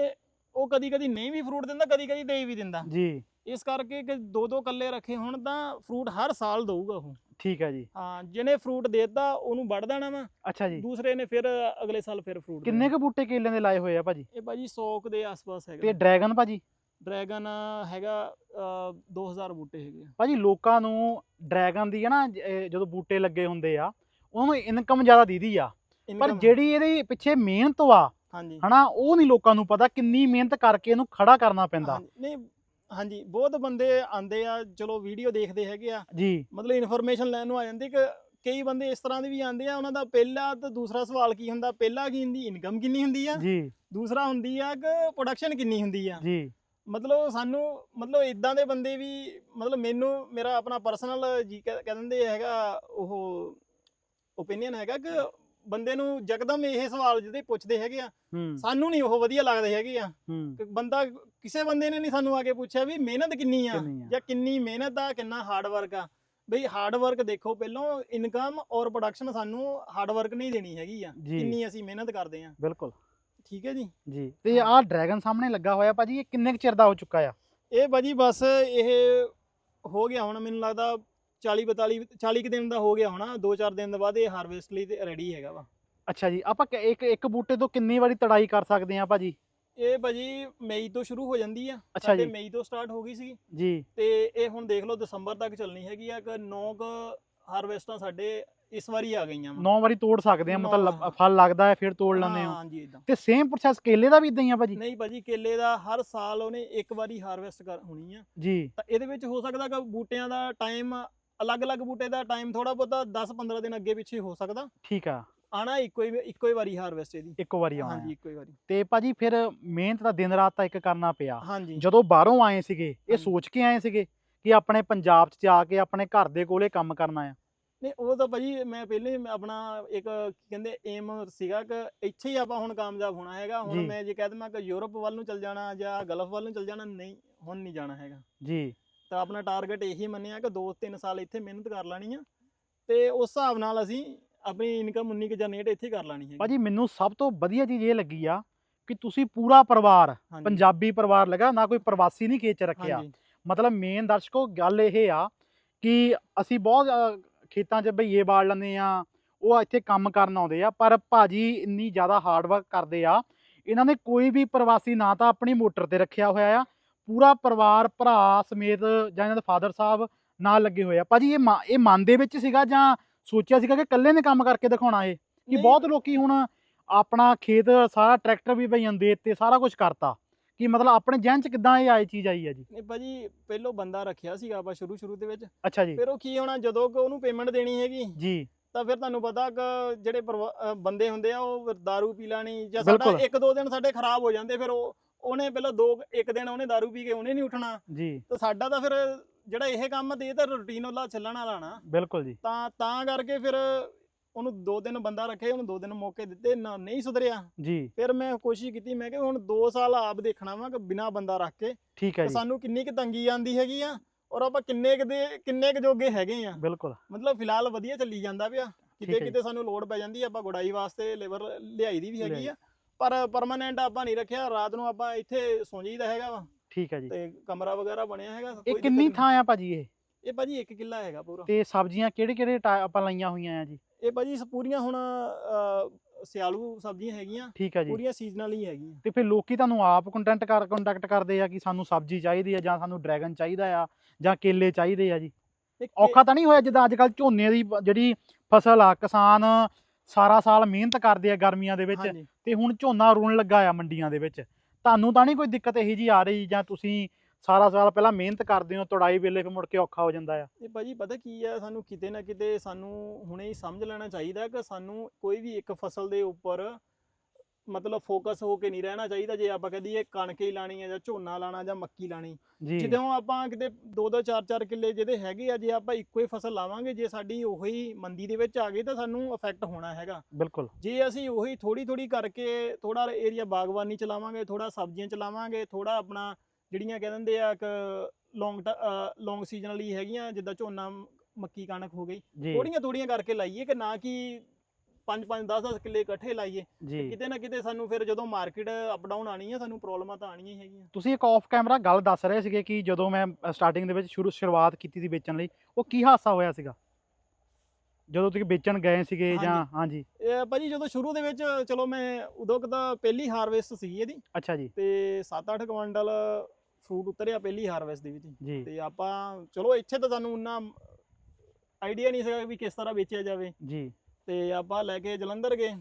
[SPEAKER 1] ਉਹ ਕਦੀ ਕਦੀ ਨਹੀਂ ਵੀ ਫਰੂਟ ਦਿੰਦਾ ਕਦੀ ਕਦੀ ਦੇ ਵੀ ਦਿੰਦਾ।
[SPEAKER 2] ਜੀ।
[SPEAKER 1] ਇਸ ਕਰਕੇ ਕਿ ਦੋ ਦੋ ਕੱਲੇ ਰੱਖੇ ਹੋਣ ਤਾਂ ਫਰੂਟ ਹਰ ਸਾਲ ਦਊਗਾ ਉਹ।
[SPEAKER 2] ਠੀਕ ਹੈ ਜੀ।
[SPEAKER 1] ਹਾਂ ਜਿਹਨੇ ਫਰੂਟ ਦੇਤਾ ਉਹਨੂੰ ਵੱਢ ਦੇਣਾ ਵਾ।
[SPEAKER 2] ਅੱਛਾ ਜੀ।
[SPEAKER 1] ਦੂਸਰੇ ਨੇ ਫਿਰ ਅਗਲੇ ਸਾਲ ਫਿਰ ਫਰੂਟ
[SPEAKER 2] ਕਿੰਨੇ ਕੁ ਬੂਟੇ ਕੇਲਿਆਂ ਦੇ ਲਾਏ ਹੋਏ ਆ ਭਾਜੀ?
[SPEAKER 1] ਇਹ ਭਾਜੀ 100 ਕੁ ਦੇ ਆਸ-ਪਾਸ
[SPEAKER 2] ਤੇ
[SPEAKER 1] ਹੈਗਾ
[SPEAKER 2] ਡਰੈਗਨ ਭਾਜੀ?
[SPEAKER 1] ਡਰੈਗਨ ਹੈਗਾ ਅ, 2000 ਬੂਟੇ ਹੈਗੇ
[SPEAKER 2] ਭਾਜੀ ਲੋਕਾਂ ਨੂੰ ਡਰੈਗਨ ਦੀ ਹੈ ਨਾ ਜਦੋਂ ਬੂਟੇ ਲੱਗੇ ਹੁੰਦੇ ਆ ਉਹਨੂੰ ਇਨਕਮ ਜ਼ਿਆਦਾ ਦੀਦੀ ਆ। ਪਰ ਜਿਹੜੀ ਇਹਦੇ ਪਿੱਛੇ ਮਿਹਨਤ ਵਾ
[SPEAKER 1] ਹਾਂਜੀ।
[SPEAKER 2] ਹਨਾ ਉਹ ਨਹੀਂ ਲੋਕਾਂ ਨੂੰ ਪਤਾ ਕਿੰਨੀ ਮਿਹਨਤ ਕਰਕੇ ਇਹਨੂੰ ਖੜਾ ਕਰਨਾ ਪੈਂਦਾ।
[SPEAKER 1] ਹਾਂਜੀ, ਨਹੀਂ ਹਾਂਜੀ ਬਹੁਤ ਬੰਦੇ ਆਂਦੇ ਆ ਚਲੋ ਵੀਡੀਓ ਦੇਖਦੇ ਹੈਗੇ ਆ।
[SPEAKER 2] ਜੀ।
[SPEAKER 1] ਮਤਲਬ ਇਨਫੋਰਮੇਸ਼ਨ ਲੈਣ ਨੂੰ ਆ ਜਾਂਦੇ ਕਿ ਕਈ ਬੰਦੇ ਇਸ ਤਰ੍ਹਾਂ ਦੇ ਵੀ ਆਂਦੇ ਆ ਉਹਨਾਂ ਦਾ ਪਹਿਲਾ ਤੇ ਦੂਸਰਾ ਸਵਾਲ ਕੀ ਹੁੰਦਾ? ਪਹਿਲਾ ਕੀ ਹੁੰਦੀ? ਇਨਕਮ ਕਿੰਨੀ ਹੁੰਦੀ ਆ?
[SPEAKER 2] ਜੀ।
[SPEAKER 1] ਦੂਸਰਾ ਹੁੰਦੀ ਆ ਕਿ ਪ੍ਰੋਡਕਸ਼ਨ ਕਿੰਨੀ ਹੁੰਦੀ ਆ?
[SPEAKER 2] ਜੀ।
[SPEAKER 1] ਮਤਲਬ ਸਾਨੂੰ ਮਤਲਬ ਇਦਾਂ ਦੇ ਬੰਦੇ ਵੀ ਮਤਲਬ ਮੈਨੂੰ ਮੇਰਾ ਆਪਣਾ ਪਰਸਨਲ ਜੀ ਕਹਿ ਕਹਿ ਦਿੰਦੇ ਹੈਗਾ ਉਹ ਓਪੀਨੀਅਨ ਹੈਗਾ ਕਿ ਬੰਦੇ ਨੂੰ ਯਕਦਮ ਇਹ ਸਵਾਲ ਜਿਹਦੇ ਪੁੱਛਦੇ ਹੈਗੇ ਆ
[SPEAKER 2] ਹੂੰ।
[SPEAKER 1] ਸਾਨੂੰ ਨਹੀਂ ਉਹ ਵਧੀਆ ਲੱਗਦੇ ਹੈਗੇ ਆ।
[SPEAKER 2] ਹੂੰ।
[SPEAKER 1] ਕਿ ਬੰਦਾ ਕਿਸੇ ਬੰਦੇ ਨੇ ਨਹੀਂ ਸਾਨੂੰ ਆ ਕੇ ਪੁੱਛਿਆ ਵੀ ਮਿਹਨਤ ਕਿੰਨੀ ਆ
[SPEAKER 2] ਕਿੰਨੀ ਆ?
[SPEAKER 1] ਜਾਂ ਕਿੰਨੀ ਮਿਹਨਤ ਆ ਕਿੰਨਾ ਹਾਰਡ ਵਰਕ ਆ। ਬਈ ਹਾਰਡ ਵਰਕ ਦੇਖੋ ਪਹਿਲਾਂ ਇਨਕਮ ਔਰ ਪ੍ਰੋਡਕਸ਼ਨ ਸਾਨੂੰ ਹਾਰਡ ਵਰਕ ਨਹੀਂ ਦੇਣੀ ਹੈਗੀ ਆ
[SPEAKER 2] ਜੀ।
[SPEAKER 1] ਕਿੰਨੀ ਅਸੀਂ ਮਿਹਨਤ ਕਰਦੇ ਆ।
[SPEAKER 2] ਬਿਲਕੁਲ।
[SPEAKER 1] ਠੀਕ ਹੈ ਜੀ?
[SPEAKER 2] ਜੀ। ਤੇ ਆਹ ਡਰੈਗਨ ਸਾਹਮਣੇ ਲੱਗਾ ਹੋਇਆ ਭਾਜੀ ਇਹ ਕਿੰਨੇ ਕੁ ਚਿਰ ਦਾ ਹੋ ਚੁੱਕਾ ਆ?
[SPEAKER 1] ਇਹ ਭਾਜੀ ਬਸ ਇਹ ਹੋ ਗਿਆ ਹੁਣ ਮੈਨੂੰ ਲੱਗਦਾ 40 42 40 ਕੁ ਦਿਨ ਦਾ ਹੋ ਗਿਆ ਹੋਣਾ 2-4 ਦਿਨ ਦੇ ਬਾਅਦ ਇਹ ਹਾਰਵੈਸਟ ਲਈ ਤੇ ਰੈਡੀ ਹੈਗਾ ਵਾ।
[SPEAKER 2] ਅੱਛਾ ਜੀ ਆਪਾਂ ਕ- ਇੱਕ ਇੱਕ ਬੂਟੇ ਤੋਂ ਕਿੰਨੀ ਵਾਰੀ ਤੜਾਈ ਕਰ ਸਕਦੇ ਆ ਭਾਜੀ?
[SPEAKER 1] ਇਹ ਭਾਜੀ ਮਈ ਤੋਂ ਸ਼ੁਰੂ ਹੋ ਜਾਂਦੀ ਆ
[SPEAKER 2] ਅੱਛਾ
[SPEAKER 1] ਸਾਡੇ
[SPEAKER 2] ਜੀ।
[SPEAKER 1] ਮਈ ਤੋਂ ਸਟਾਰਟ ਹੋ ਗਈ ਸੀ
[SPEAKER 2] ਜੀ।
[SPEAKER 1] ਤੇ ਇਹ ਹੁਣ ਦੇਖ ਲਓ ਦਸੰਬਰ ਤੱਕ ਚੱਲਣੀ ਹੈਗੀ ਆ ਕਿ 9 ਕ ਹਾਰਵੈਸਟਾਂ ਸਾਡੇ ਇਸ ਵਾਰੀ ਆ ਗਈਆਂ ਵਾ।
[SPEAKER 2] 9 ਵਾਰੀ ਤੋੜ ਸਕਦੇ ਆ
[SPEAKER 1] ਨੌ,
[SPEAKER 2] ਮਤਲਬ। ਫਲ ਲੱਗਦਾ ਹੈ ਫਿਰ ਤੋੜ ਲੈਂਦੇ
[SPEAKER 1] ਹਾਂ,
[SPEAKER 2] ਹੋ
[SPEAKER 1] ਹਾਂਜੀ ਇਦਾਂ
[SPEAKER 2] ਤੇ ਸੇਮ ਪ੍ਰੋਸੈਸ ਕੇਲੇ ਦਾ ਵੀ ਇਦਾਂ ਹੀ ਆ ਭਾਜੀ?
[SPEAKER 1] ਨਹੀਂ ਭਾਜੀ ਕੇਲੇ ਦਾ ਹਰ ਸਾਲ ਉਹਨੇ ਇੱਕ ਵਾਰੀ ਹਾਰਵੈਸਟ ਕਰ ਹੋਣੀ ਆ।
[SPEAKER 2] ਜੀ।
[SPEAKER 1] ਤਾਂ ਇਹਦੇ ਵਿੱਚ ਹੋ ਸਕਦਾ ਕਿ ਬੂਟਿਆਂ ਦਾ ਟਾਈਮ ਅਲੱਗ-ਅਲੱਗ ਬੂਟੇ ਦਾ ਟਾਈਮ ਥੋੜਾ ਬਹੁਤਾ 10-15 ਦਿਨ ਅੱਗੇ ਪਿੱਛੇ ਹੋ ਸਕਦਾ।
[SPEAKER 2] ਠੀਕ ਆ।
[SPEAKER 1] ਆਣਾ ਇੱਕੋ ਹੀ ਇੱਕੋ ਹੀ ਵਾਰੀ ਹਾਰਵੈਸਟ ਇਹਦੀ।
[SPEAKER 2] ਇੱਕੋ ਵਾਰੀ ਆਉਣਾ
[SPEAKER 1] ਹਾਂਜੀ। ਇੱਕੋ ਹੀ ਵਾਰੀ।
[SPEAKER 2] ਤੇ ਭਾਜੀ ਫਿਰ ਮਿਹਨਤ ਦਾ ਦਿਨ ਰਾਤ ਤਾਂ ਇੱਕ ਕਰਨਾ ਪਿਆ।
[SPEAKER 1] ਹਾਂਜੀ।
[SPEAKER 2] ਜਦੋਂ ਬਾਹਰੋਂ ਆਏ ਸੀਗੇ ਇਹ। ਸੋਚ ਕੇ ਆਏ ਸੀਗੇ ਕਿ ਆਪਣੇ ਪੰਜਾਬ 'ਚ ਜਾ ਕੇ ਆਪਣੇ ਘਰ ਦੇ ਕੋਲੇ ਕੰਮ ਕਰਨਾ ਆ।
[SPEAKER 1] ਨਹੀਂ ਉਹ ਤਾਂ ਭਾਜੀ ਮੈਂ ਪਹਿਲੇ ਆਪਣਾ ਇੱਕ ਕੀ ਕਹਿੰਦੇ ਏਮ ਸੀਗਾ ਕਿ ਇੱਥੇ ਹੀ ਆਪਾਂ ਹੁਣ ਕਾਮਯਾਬ ਹੋਣਾ ਹੈਗਾ। ਹੁਣ। ਮੈਂ ਜੇ ਕਹਿ ਦਵਾਂ ਕਿ ਯੂਰਪ ਵੱਲ ਨੂੰ ਚੱਲ ਜਾਣਾ ਜਾਂ ਗਲਫ ਵੱਲ ਨੂੰ ਚੱਲ ਜਾਣਾ ਨਹੀਂ ਹੁਣ ਨਹੀਂ ਜਾਣਾ ਹੈਗਾ।
[SPEAKER 2] ਜੀ।
[SPEAKER 1] ਤਾਂ ਆਪਣਾ ਟਾਰਗੇਟ ਇਹੀ ਮੰਨਿਆ ਕਿ 2-3 ਸਾਲ ਇੱਥੇ ਮਿਹਨਤ ਕਰ ਲੈਣੀ ਆ ਤੇ ਉਸ ਹਿਸਾਬ ਨਾਲ ਅਸੀਂ ਆਪਣੀ ਇਨਕਮ 19 ਕਿ ਜਨਰੇਟ ਇੱਥੇ ਕਰ ਲੈਣੀ ਹੈ
[SPEAKER 2] ਭਾਜੀ ਮੈਨੂੰ ਸਭ ਤੋਂ ਵਧੀਆ ਚੀਜ਼ ਇਹ ਲੱਗੀ ਆ ਕਿ ਤੁਸੀਂ ਪੂਰਾ ਪਰਿਵਾਰ ਪੰਜਾਬੀ ਪਰਿਵਾਰ ਲਗਾ ਨਾ ਕੋਈ ਪ੍ਰਵਾਸੀ ਨਹੀਂ ਖੇਚ ਰੱਖਿਆ। ਮਤਲਬ ਮੇਨ ਦਰਸ਼ਕੋ ਗੱਲ ਇਹ ਆ ਕਿ ਅਸੀਂ ਬਹੁਤ ਖੇਤਾਂ 'ਚ ਬਈਏ ਬਾੜ ਲੈਂਦੇ ਆ ਉਹ ਇੱਥੇ ਕੰਮ ਕਰਨ ਆਉਂਦੇ ਆ ਪਰ ਭਾਜੀ ਇੰਨੀ ਜ਼ਿਆਦਾ ਹਾਰਡ ਵਰਕ ਕਰਦੇ ਆ ਇਹਨਾਂ ਨੇ ਕੋਈ ਵੀ ਪ੍ਰਵਾਸੀ ਨਾ ਤਾਂ ਆਪਣੀ ਮੋਟਰ ਤੇ ਰੱਖਿਆ ਹੋਇਆ ਆ ਪੂਰਾ ਪਰਿਵਾਰ ਭਰਾ ਸਮੇਤ ਜਾਂ ਇਹਨਾਂ ਦੇ ਫਾਦਰ ਸਾਹਿਬ ਨਾਲ ਲੱਗੇ ਹੋਏ ਆ। ਭਾਜੀ ਇਹ ਮਾ- ਇਹ ਮਨ ਦੇ ਵਿੱਚ ਸੀਗਾ ਜਾਂ ਸੋਚਿਆ ਸੀਗਾ ਕਿ ਇਕੱਲੇ ਨੇ ਕੰਮ ਕਰਕੇ ਦਿਖਾਉਣਾ ਇਹ? ਕਿ
[SPEAKER 1] ਨਹੀਂ,
[SPEAKER 2] ਬਹੁਤ ਲੋਕੀ ਹੁਣ ਆਪਣਾ ਖੇਤ ਸਾਰਾ ਟਰੈਕਟਰ ਵੀ ਭਈਆਂ ਦੇ ਤੇ ਸਾਰਾ ਕੁਝ ਕਰਤਾ। ਕਿ ਮਤਲਬ ਆਪਣੇ ਜਹਿਨ ਚ ਕਿਦਾਂ ਇਹ ਆਈ ਚੀਜ਼ ਆਈ ਹੈ ਜੀ?
[SPEAKER 1] ਨਹੀਂ ਭਾਜੀ ਪਹਿਲੋਂ ਬੰਦਾ ਰੱਖਿਆ ਸੀਗਾ ਆਪਾਂ ਸ਼ੁਰੂ ਸ਼ੁਰੂ ਦੇ ਵਿੱਚ।
[SPEAKER 2] ਅੱਛਾ ਜੀ।
[SPEAKER 1] ਫਿਰ ਉਹ ਕੀ ਹੋਣਾ ਜਦੋਂ ਕਿ ਉਹਨੂੰ ਪੇਮੈਂਟ ਦੇਣੀ ਹੈਗੀ
[SPEAKER 2] ਜੀ।
[SPEAKER 1] ਤਾਂ ਫਿਰ ਤੁਹਾਨੂੰ ਪਤਾ ਕਿ ਜਿਹੜੇ ਪਰਿਵਾ- ਅਹ ਬੰਦੇ ਹੁੰਦੇ ਆ ਉਹ ਫਿਰ दारू ਪੀ ਲੈਣੀ ਜਾਂ ਸਾਡਾ
[SPEAKER 2] ਬਿਲਕੁਲ।
[SPEAKER 1] ਇੱਕ ਦੋ ਦਿਨ ਸਾਡੇ ਖਰਾਬ ਹੋ ਜਾਂਦੇ ਫਿਰ ਉਹ ਉਹਨੇ ਪਹਿਲਾਂ ਦੋ ਇੱਕ ਦਿਨ ਉਹਨੇ दारू ਪੀ ਕੇ ਉਹਨੇ ਨਹੀਂ ਉੱਠਣਾ।
[SPEAKER 2] ਜੀ।
[SPEAKER 1] ਤਾਂ ਸਾਡਾ ਤਾਂ ਫਿਰ ਜਿਹੜਾ ਇਹ ਕੰਮ ਆ ਤੇ ਇਹ ਤਾਂ ਰੁਟੀਨ ਵਾਲਾ ਚੱਲਣ ਵਾਲਾ ਨਾ।
[SPEAKER 2] ਬਿਲਕੁਲ ਜੀ।
[SPEAKER 1] ਤਾਂ ਤਾਂ ਕਰਕੇ ਫਿਰ ਉਹਨੂੰ ਦੋ ਦਿਨ ਬੰਦਾ ਰੱਖੇ ਉਹਨੂੰ ਦੋ ਦਿਨ ਮੌਕੇ ਦਿੱਤੇ ਨਾ ਨਹੀਂ ਸੁਧਰਿਆ।
[SPEAKER 2] ਜੀ।
[SPEAKER 1] ਫਿਰ ਮੈਂ ਕੋਸ਼ਿਸ਼ ਕੀਤੀ ਮੈਂ ਕਿ ਹੁਣ 2 ਸਾਲ ਆਪ ਦੇਖਣਾ ਵਾ ਕਿ ਬਿਨਾ ਬੰਦਾ ਰੱਖ ਕੇ।
[SPEAKER 2] ਠੀਕ ਹੈ ਜੀ।
[SPEAKER 1] ਸਾਨੂੰ ਕਿੰਨੀ ਕੁ ਤੰਗੀ ਆਂਦੀ ਹੈਗੀ ਆ ਔਰ ਆਪਾਂ ਕਿੰਨੇ ਕੁ ਦੇ ਕਿੰਨੇ ਕੁ ਜੋਗੇ ਹੈਗੇ ਆ।
[SPEAKER 2] ਬਿਲਕੁਲ।
[SPEAKER 1] ਮਤਲਬ ਫਿਲਹਾਲ ਵਧੀਆ ਚੱਲੀ ਜਾਂਦਾ ਪਿਆ। ਕਿਤੇ। ਕਿਤੇ ਸਾਨੂੰ ਲੋੜ ਪੈ ਜਾਂਦੀ ਆ ਆਪਾਂ ਗੁਡਾਈ ਵਾਸਤੇ ਲੇਬਰ ਲਿਆਈ ਦੀ ਵੀ ਹੈਗੀ। ਆ। ਪਰ ਪਰਮਾਨੈਂਟ ਆਪਾਂ ਨਹੀਂ ਰੱਖਿਆ ਰਾਤ ਨੂੰ ਆਪਾਂ ਇੱਥੇ ਸੌਂ ਜਾਈਦਾ ਹੈਗਾ ਵਾ।
[SPEAKER 2] ਠੀਕ ਹੈ ਜੀ।
[SPEAKER 1] ਤੇ ਕਮਰਾ ਵਗੈਰਾ ਬਣਿਆ ਹੈਗਾ
[SPEAKER 2] ਇਹ ਕਿੰਨੀ। ਥਾਂ ਆ ਭਾਜੀ ਇਹ?
[SPEAKER 1] ਇਹ ਭਾਜੀ 1 ਕਿੱਲਾ ਹੈਗਾ ਪੂਰਾ।
[SPEAKER 2] ਤੇ ਸਬਜ਼ੀਆਂ ਕਿਹੜੇ ਕਿਹੜੇ ਆਪਾਂ ਲਾਈਆਂ ਹੋਈਆਂ ਆ ਜੀ?
[SPEAKER 1] ਇਹ ਭਾਜੀ ਪੂਰੀਆਂ ਹੁਣ ਸਿਆਲੂ ਸਬਜ਼ੀਆਂ ਹੈਗੀਆਂ
[SPEAKER 2] ਠੀਕ ਹੈ ਜੀ।
[SPEAKER 1] ਪੂਰੀਆਂ ਸੀਜ਼ਨਲ ਹੀ ਹੈਗੀਆਂ।
[SPEAKER 2] ਤੇ ਫਿਰ ਲੋਕੀ ਤੁਹਾਨੂੰ ਆਪ ਕੰਟੈਂਟ ਕਰ ਕੰਟੈਕਟ ਕਰਦੇ ਆ ਕਿ ਸਾਨੂੰ ਸਬਜ਼ੀ ਚਾਹੀਦੀ ਆ ਜਾਂ ਸਾਨੂੰ ਡਰੈਗਨ ਚਾਹੀਦਾ ਆ ਜਾਂ ਕੇਲੇ ਚਾਹੀਦੇ ਆ ਜੀ। ਔਖਾ ਤਾਂ ਨਹੀਂ ਹੋਇਆ ਜਿੱਦਾਂ ਅੱਜ ਕੱਲ ਝੋਨੇ ਦੀ ਜਿਹੜੀ ਫਸਲ ਆ ਕਿਸਾਨ ਸਾਰਾ ਸਾਲ ਮਿਹਨਤ ਕਰਦੇ ਆ ਗਰਮੀਆਂ ਦੇ ਵਿੱਚ
[SPEAKER 1] ਹਾਂਜੀ।
[SPEAKER 2] ਤੇ ਹੁਣ ਝੋਨਾ ਰੁਣ ਲੱਗਾ ਆ ਮੰਡੀਆਂ ਦੇ ਵਿੱਚ। ਤੁਹਾਨੂੰ ਤਾਂ ਨਹੀਂ ਕੋਈ ਦਿੱਕਤ ਇਹੀ ਜੀ ਆ ਰਹੀ ਜਾਂ ਤੁਸੀਂ ਸਾਰਾ ਸਾਲ ਪਹਿਲਾਂ ਮਿਹਨਤ ਕਰਦੇ ਹੋ ਤੁੜਾਈ ਵੇਲੇ ਫਿਰ ਮੁੜ ਕੇ ਔਖਾ ਹੋ ਜਾਂਦਾ ਆ?
[SPEAKER 1] ਇਹ ਭਾਜੀ ਪਤਾ ਕੀ ਆ ਸਾਨੂੰ ਕਿਤੇ ਨਾ ਕਿਤੇ ਸਾਨੂੰ ਹੁਣੇ ਹੀ ਸਮਝ ਲੈਣਾ ਚਾਹੀਦਾ ਕਿ ਸਾਨੂੰ ਕੋਈ ਵੀ ਇੱਕ ਫਸਲ ਦੇ ਉੱਪਰ ਮਤਲਬ ਫੋਕਸ ਹੋ ਕੇ ਨਹੀਂ ਰਹਿਣਾ ਚਾਹੀਦਾ ਜੇ ਆਪਾਂ ਕਹਦੀਏ ਕਣਕ ਹੀ ਲਾਣੀ ਹੈ ਜਾਂ ਝੋਨਾ ਲਾਣਾ ਜਾਂ ਮੱਕੀ ਲਾਣੀ। ਜਦੋਂ ਆਪਾਂ ਕਿਤੇ ਦੋ ਦੋ ਚਾਰ ਚਾਰ ਕਿੱਲੇ ਜਿਹਦੇ ਹੈਗੇ ਆ ਜੇ ਆਪਾਂ ਇੱਕੋ ਹੀ ਫਸਲ ਲਾਵਾਂਗੇ ਜੇ ਸਾਡੀ ਉਹੀ ਮੰਦੀ ਦੇ ਵਿੱਚ ਆ ਗਈ ਤਾਂ ਸਾਨੂੰ ਇਫੈਕਟ ਹੋਣਾ ਹੈਗਾ।
[SPEAKER 2] ਬਿਲਕੁਲ।
[SPEAKER 1] ਜੇ ਅਸੀਂ ਉਹੀ ਥੋੜੀ ਥੋੜੀ ਕਰਕੇ ਥੋੜਾ ਏਰੀਆ ਬਾਗਬਾਨੀ ਚਲਾਵਾਂਗੇ ਥੋੜਾ ਸਬਜ਼ੀਆਂ ਚਲਾਵਾਂਗੇ ਥੋੜਾ ਆਪਣਾ ਜਿਹੜੀਆਂ ਕਹਿ ਦਿੰਦੇ ਆ ਕਿ ਲੌਂਗ ਲੌਂਗ ਸੀਜ਼ਨ ਲਈ ਹੈਗੀਆਂ ਜਿੱਦਾਂ ਝੋਨਾ ਮੱਕੀ ਕਣਕ ਹੋ ਗਈ ਥੋੜੀਆਂ ਥੋੜੀਆਂ ਕਰਕੇ ਲਾਈਏ ਕਿ ਨਾ ਕਿ 5 5 10 10 ਕਿੱਲੇ ਇਕੱਠੇ ਲਾਈਏ
[SPEAKER 2] ਜੀ।
[SPEAKER 1] ਕਿਤੇ ਨਾ ਕਿਤੇ ਸਾਨੂੰ ਫਿਰ ਜਦੋਂ ਮਾਰਕੀਟ ਅਪ ਡਾਊਨ ਆਣੀ ਹੈ ਸਾਨੂੰ ਪ੍ਰੋਬਲਮਾਂ ਤਾਂ ਆਣੀਆਂ ਹੀ ਹੈਗੀਆਂ।
[SPEAKER 2] ਤੁਸੀਂ ਇੱਕ ਆਫ ਕੈਮਰਾ ਗੱਲ ਦੱਸ ਰਹੇ ਸੀਗੇ ਕਿ ਜਦੋਂ ਮੈਂ ਸਟਾਰਟਿੰਗ ਦੇ ਵਿੱਚ ਸ਼ੁਰੂ ਸ਼ੁਰੂਆਤ ਕੀਤੀ ਸੀ ਵੇਚਣ ਲਈ ਉਹ ਕੀ ਹਾਦਸਾ ਹੋਇਆ ਸੀਗਾ? ਜਦੋਂ ਤੁਸੀਂ ਵੇਚਣ ਗਏ ਸੀਗੇ ਜਾਂ ਹਾਂਜੀ।
[SPEAKER 1] ਇਹ ਭਾਜੀ ਜਦੋਂ ਸ਼ੁਰੂ ਦੇ ਵਿੱਚ ਚਲੋ ਮੈਂ ਉਦੋਂ ਕੁ ਤਾਂ ਪਹਿਲੀ ਹਾਰਵੈਸਟ ਸੀ ਇਹਦੀ।
[SPEAKER 2] ਅੱਛਾ ਜੀ।
[SPEAKER 1] ਤੇ 7-8 ਕੁਇੰਟਲ ਫਰੂਟ ਉਤਰਿਆ ਪਹਿਲੀ ਹਾਰਵੈਸਟ ਦੇ ਵਿੱਚ ਤੇ ਆਪਾਂ ਚਲੋ ਇੱਥੇ ਤਾਂ ਸਾਨੂੰ ਉਨਾ ਆਈਡੀਆ ਨਹੀਂ ਸੀਗਾ ਵੀ ਕਿਸ ਤਰ੍ਹਾਂ ਵੇਚਿਆ ਜਾਵੇ।
[SPEAKER 2] ਜੀ।
[SPEAKER 1] ਤੇ ਆਪਾਂ ਲੈ ਕੇ ਜਲੰਧਰ ਗਏ।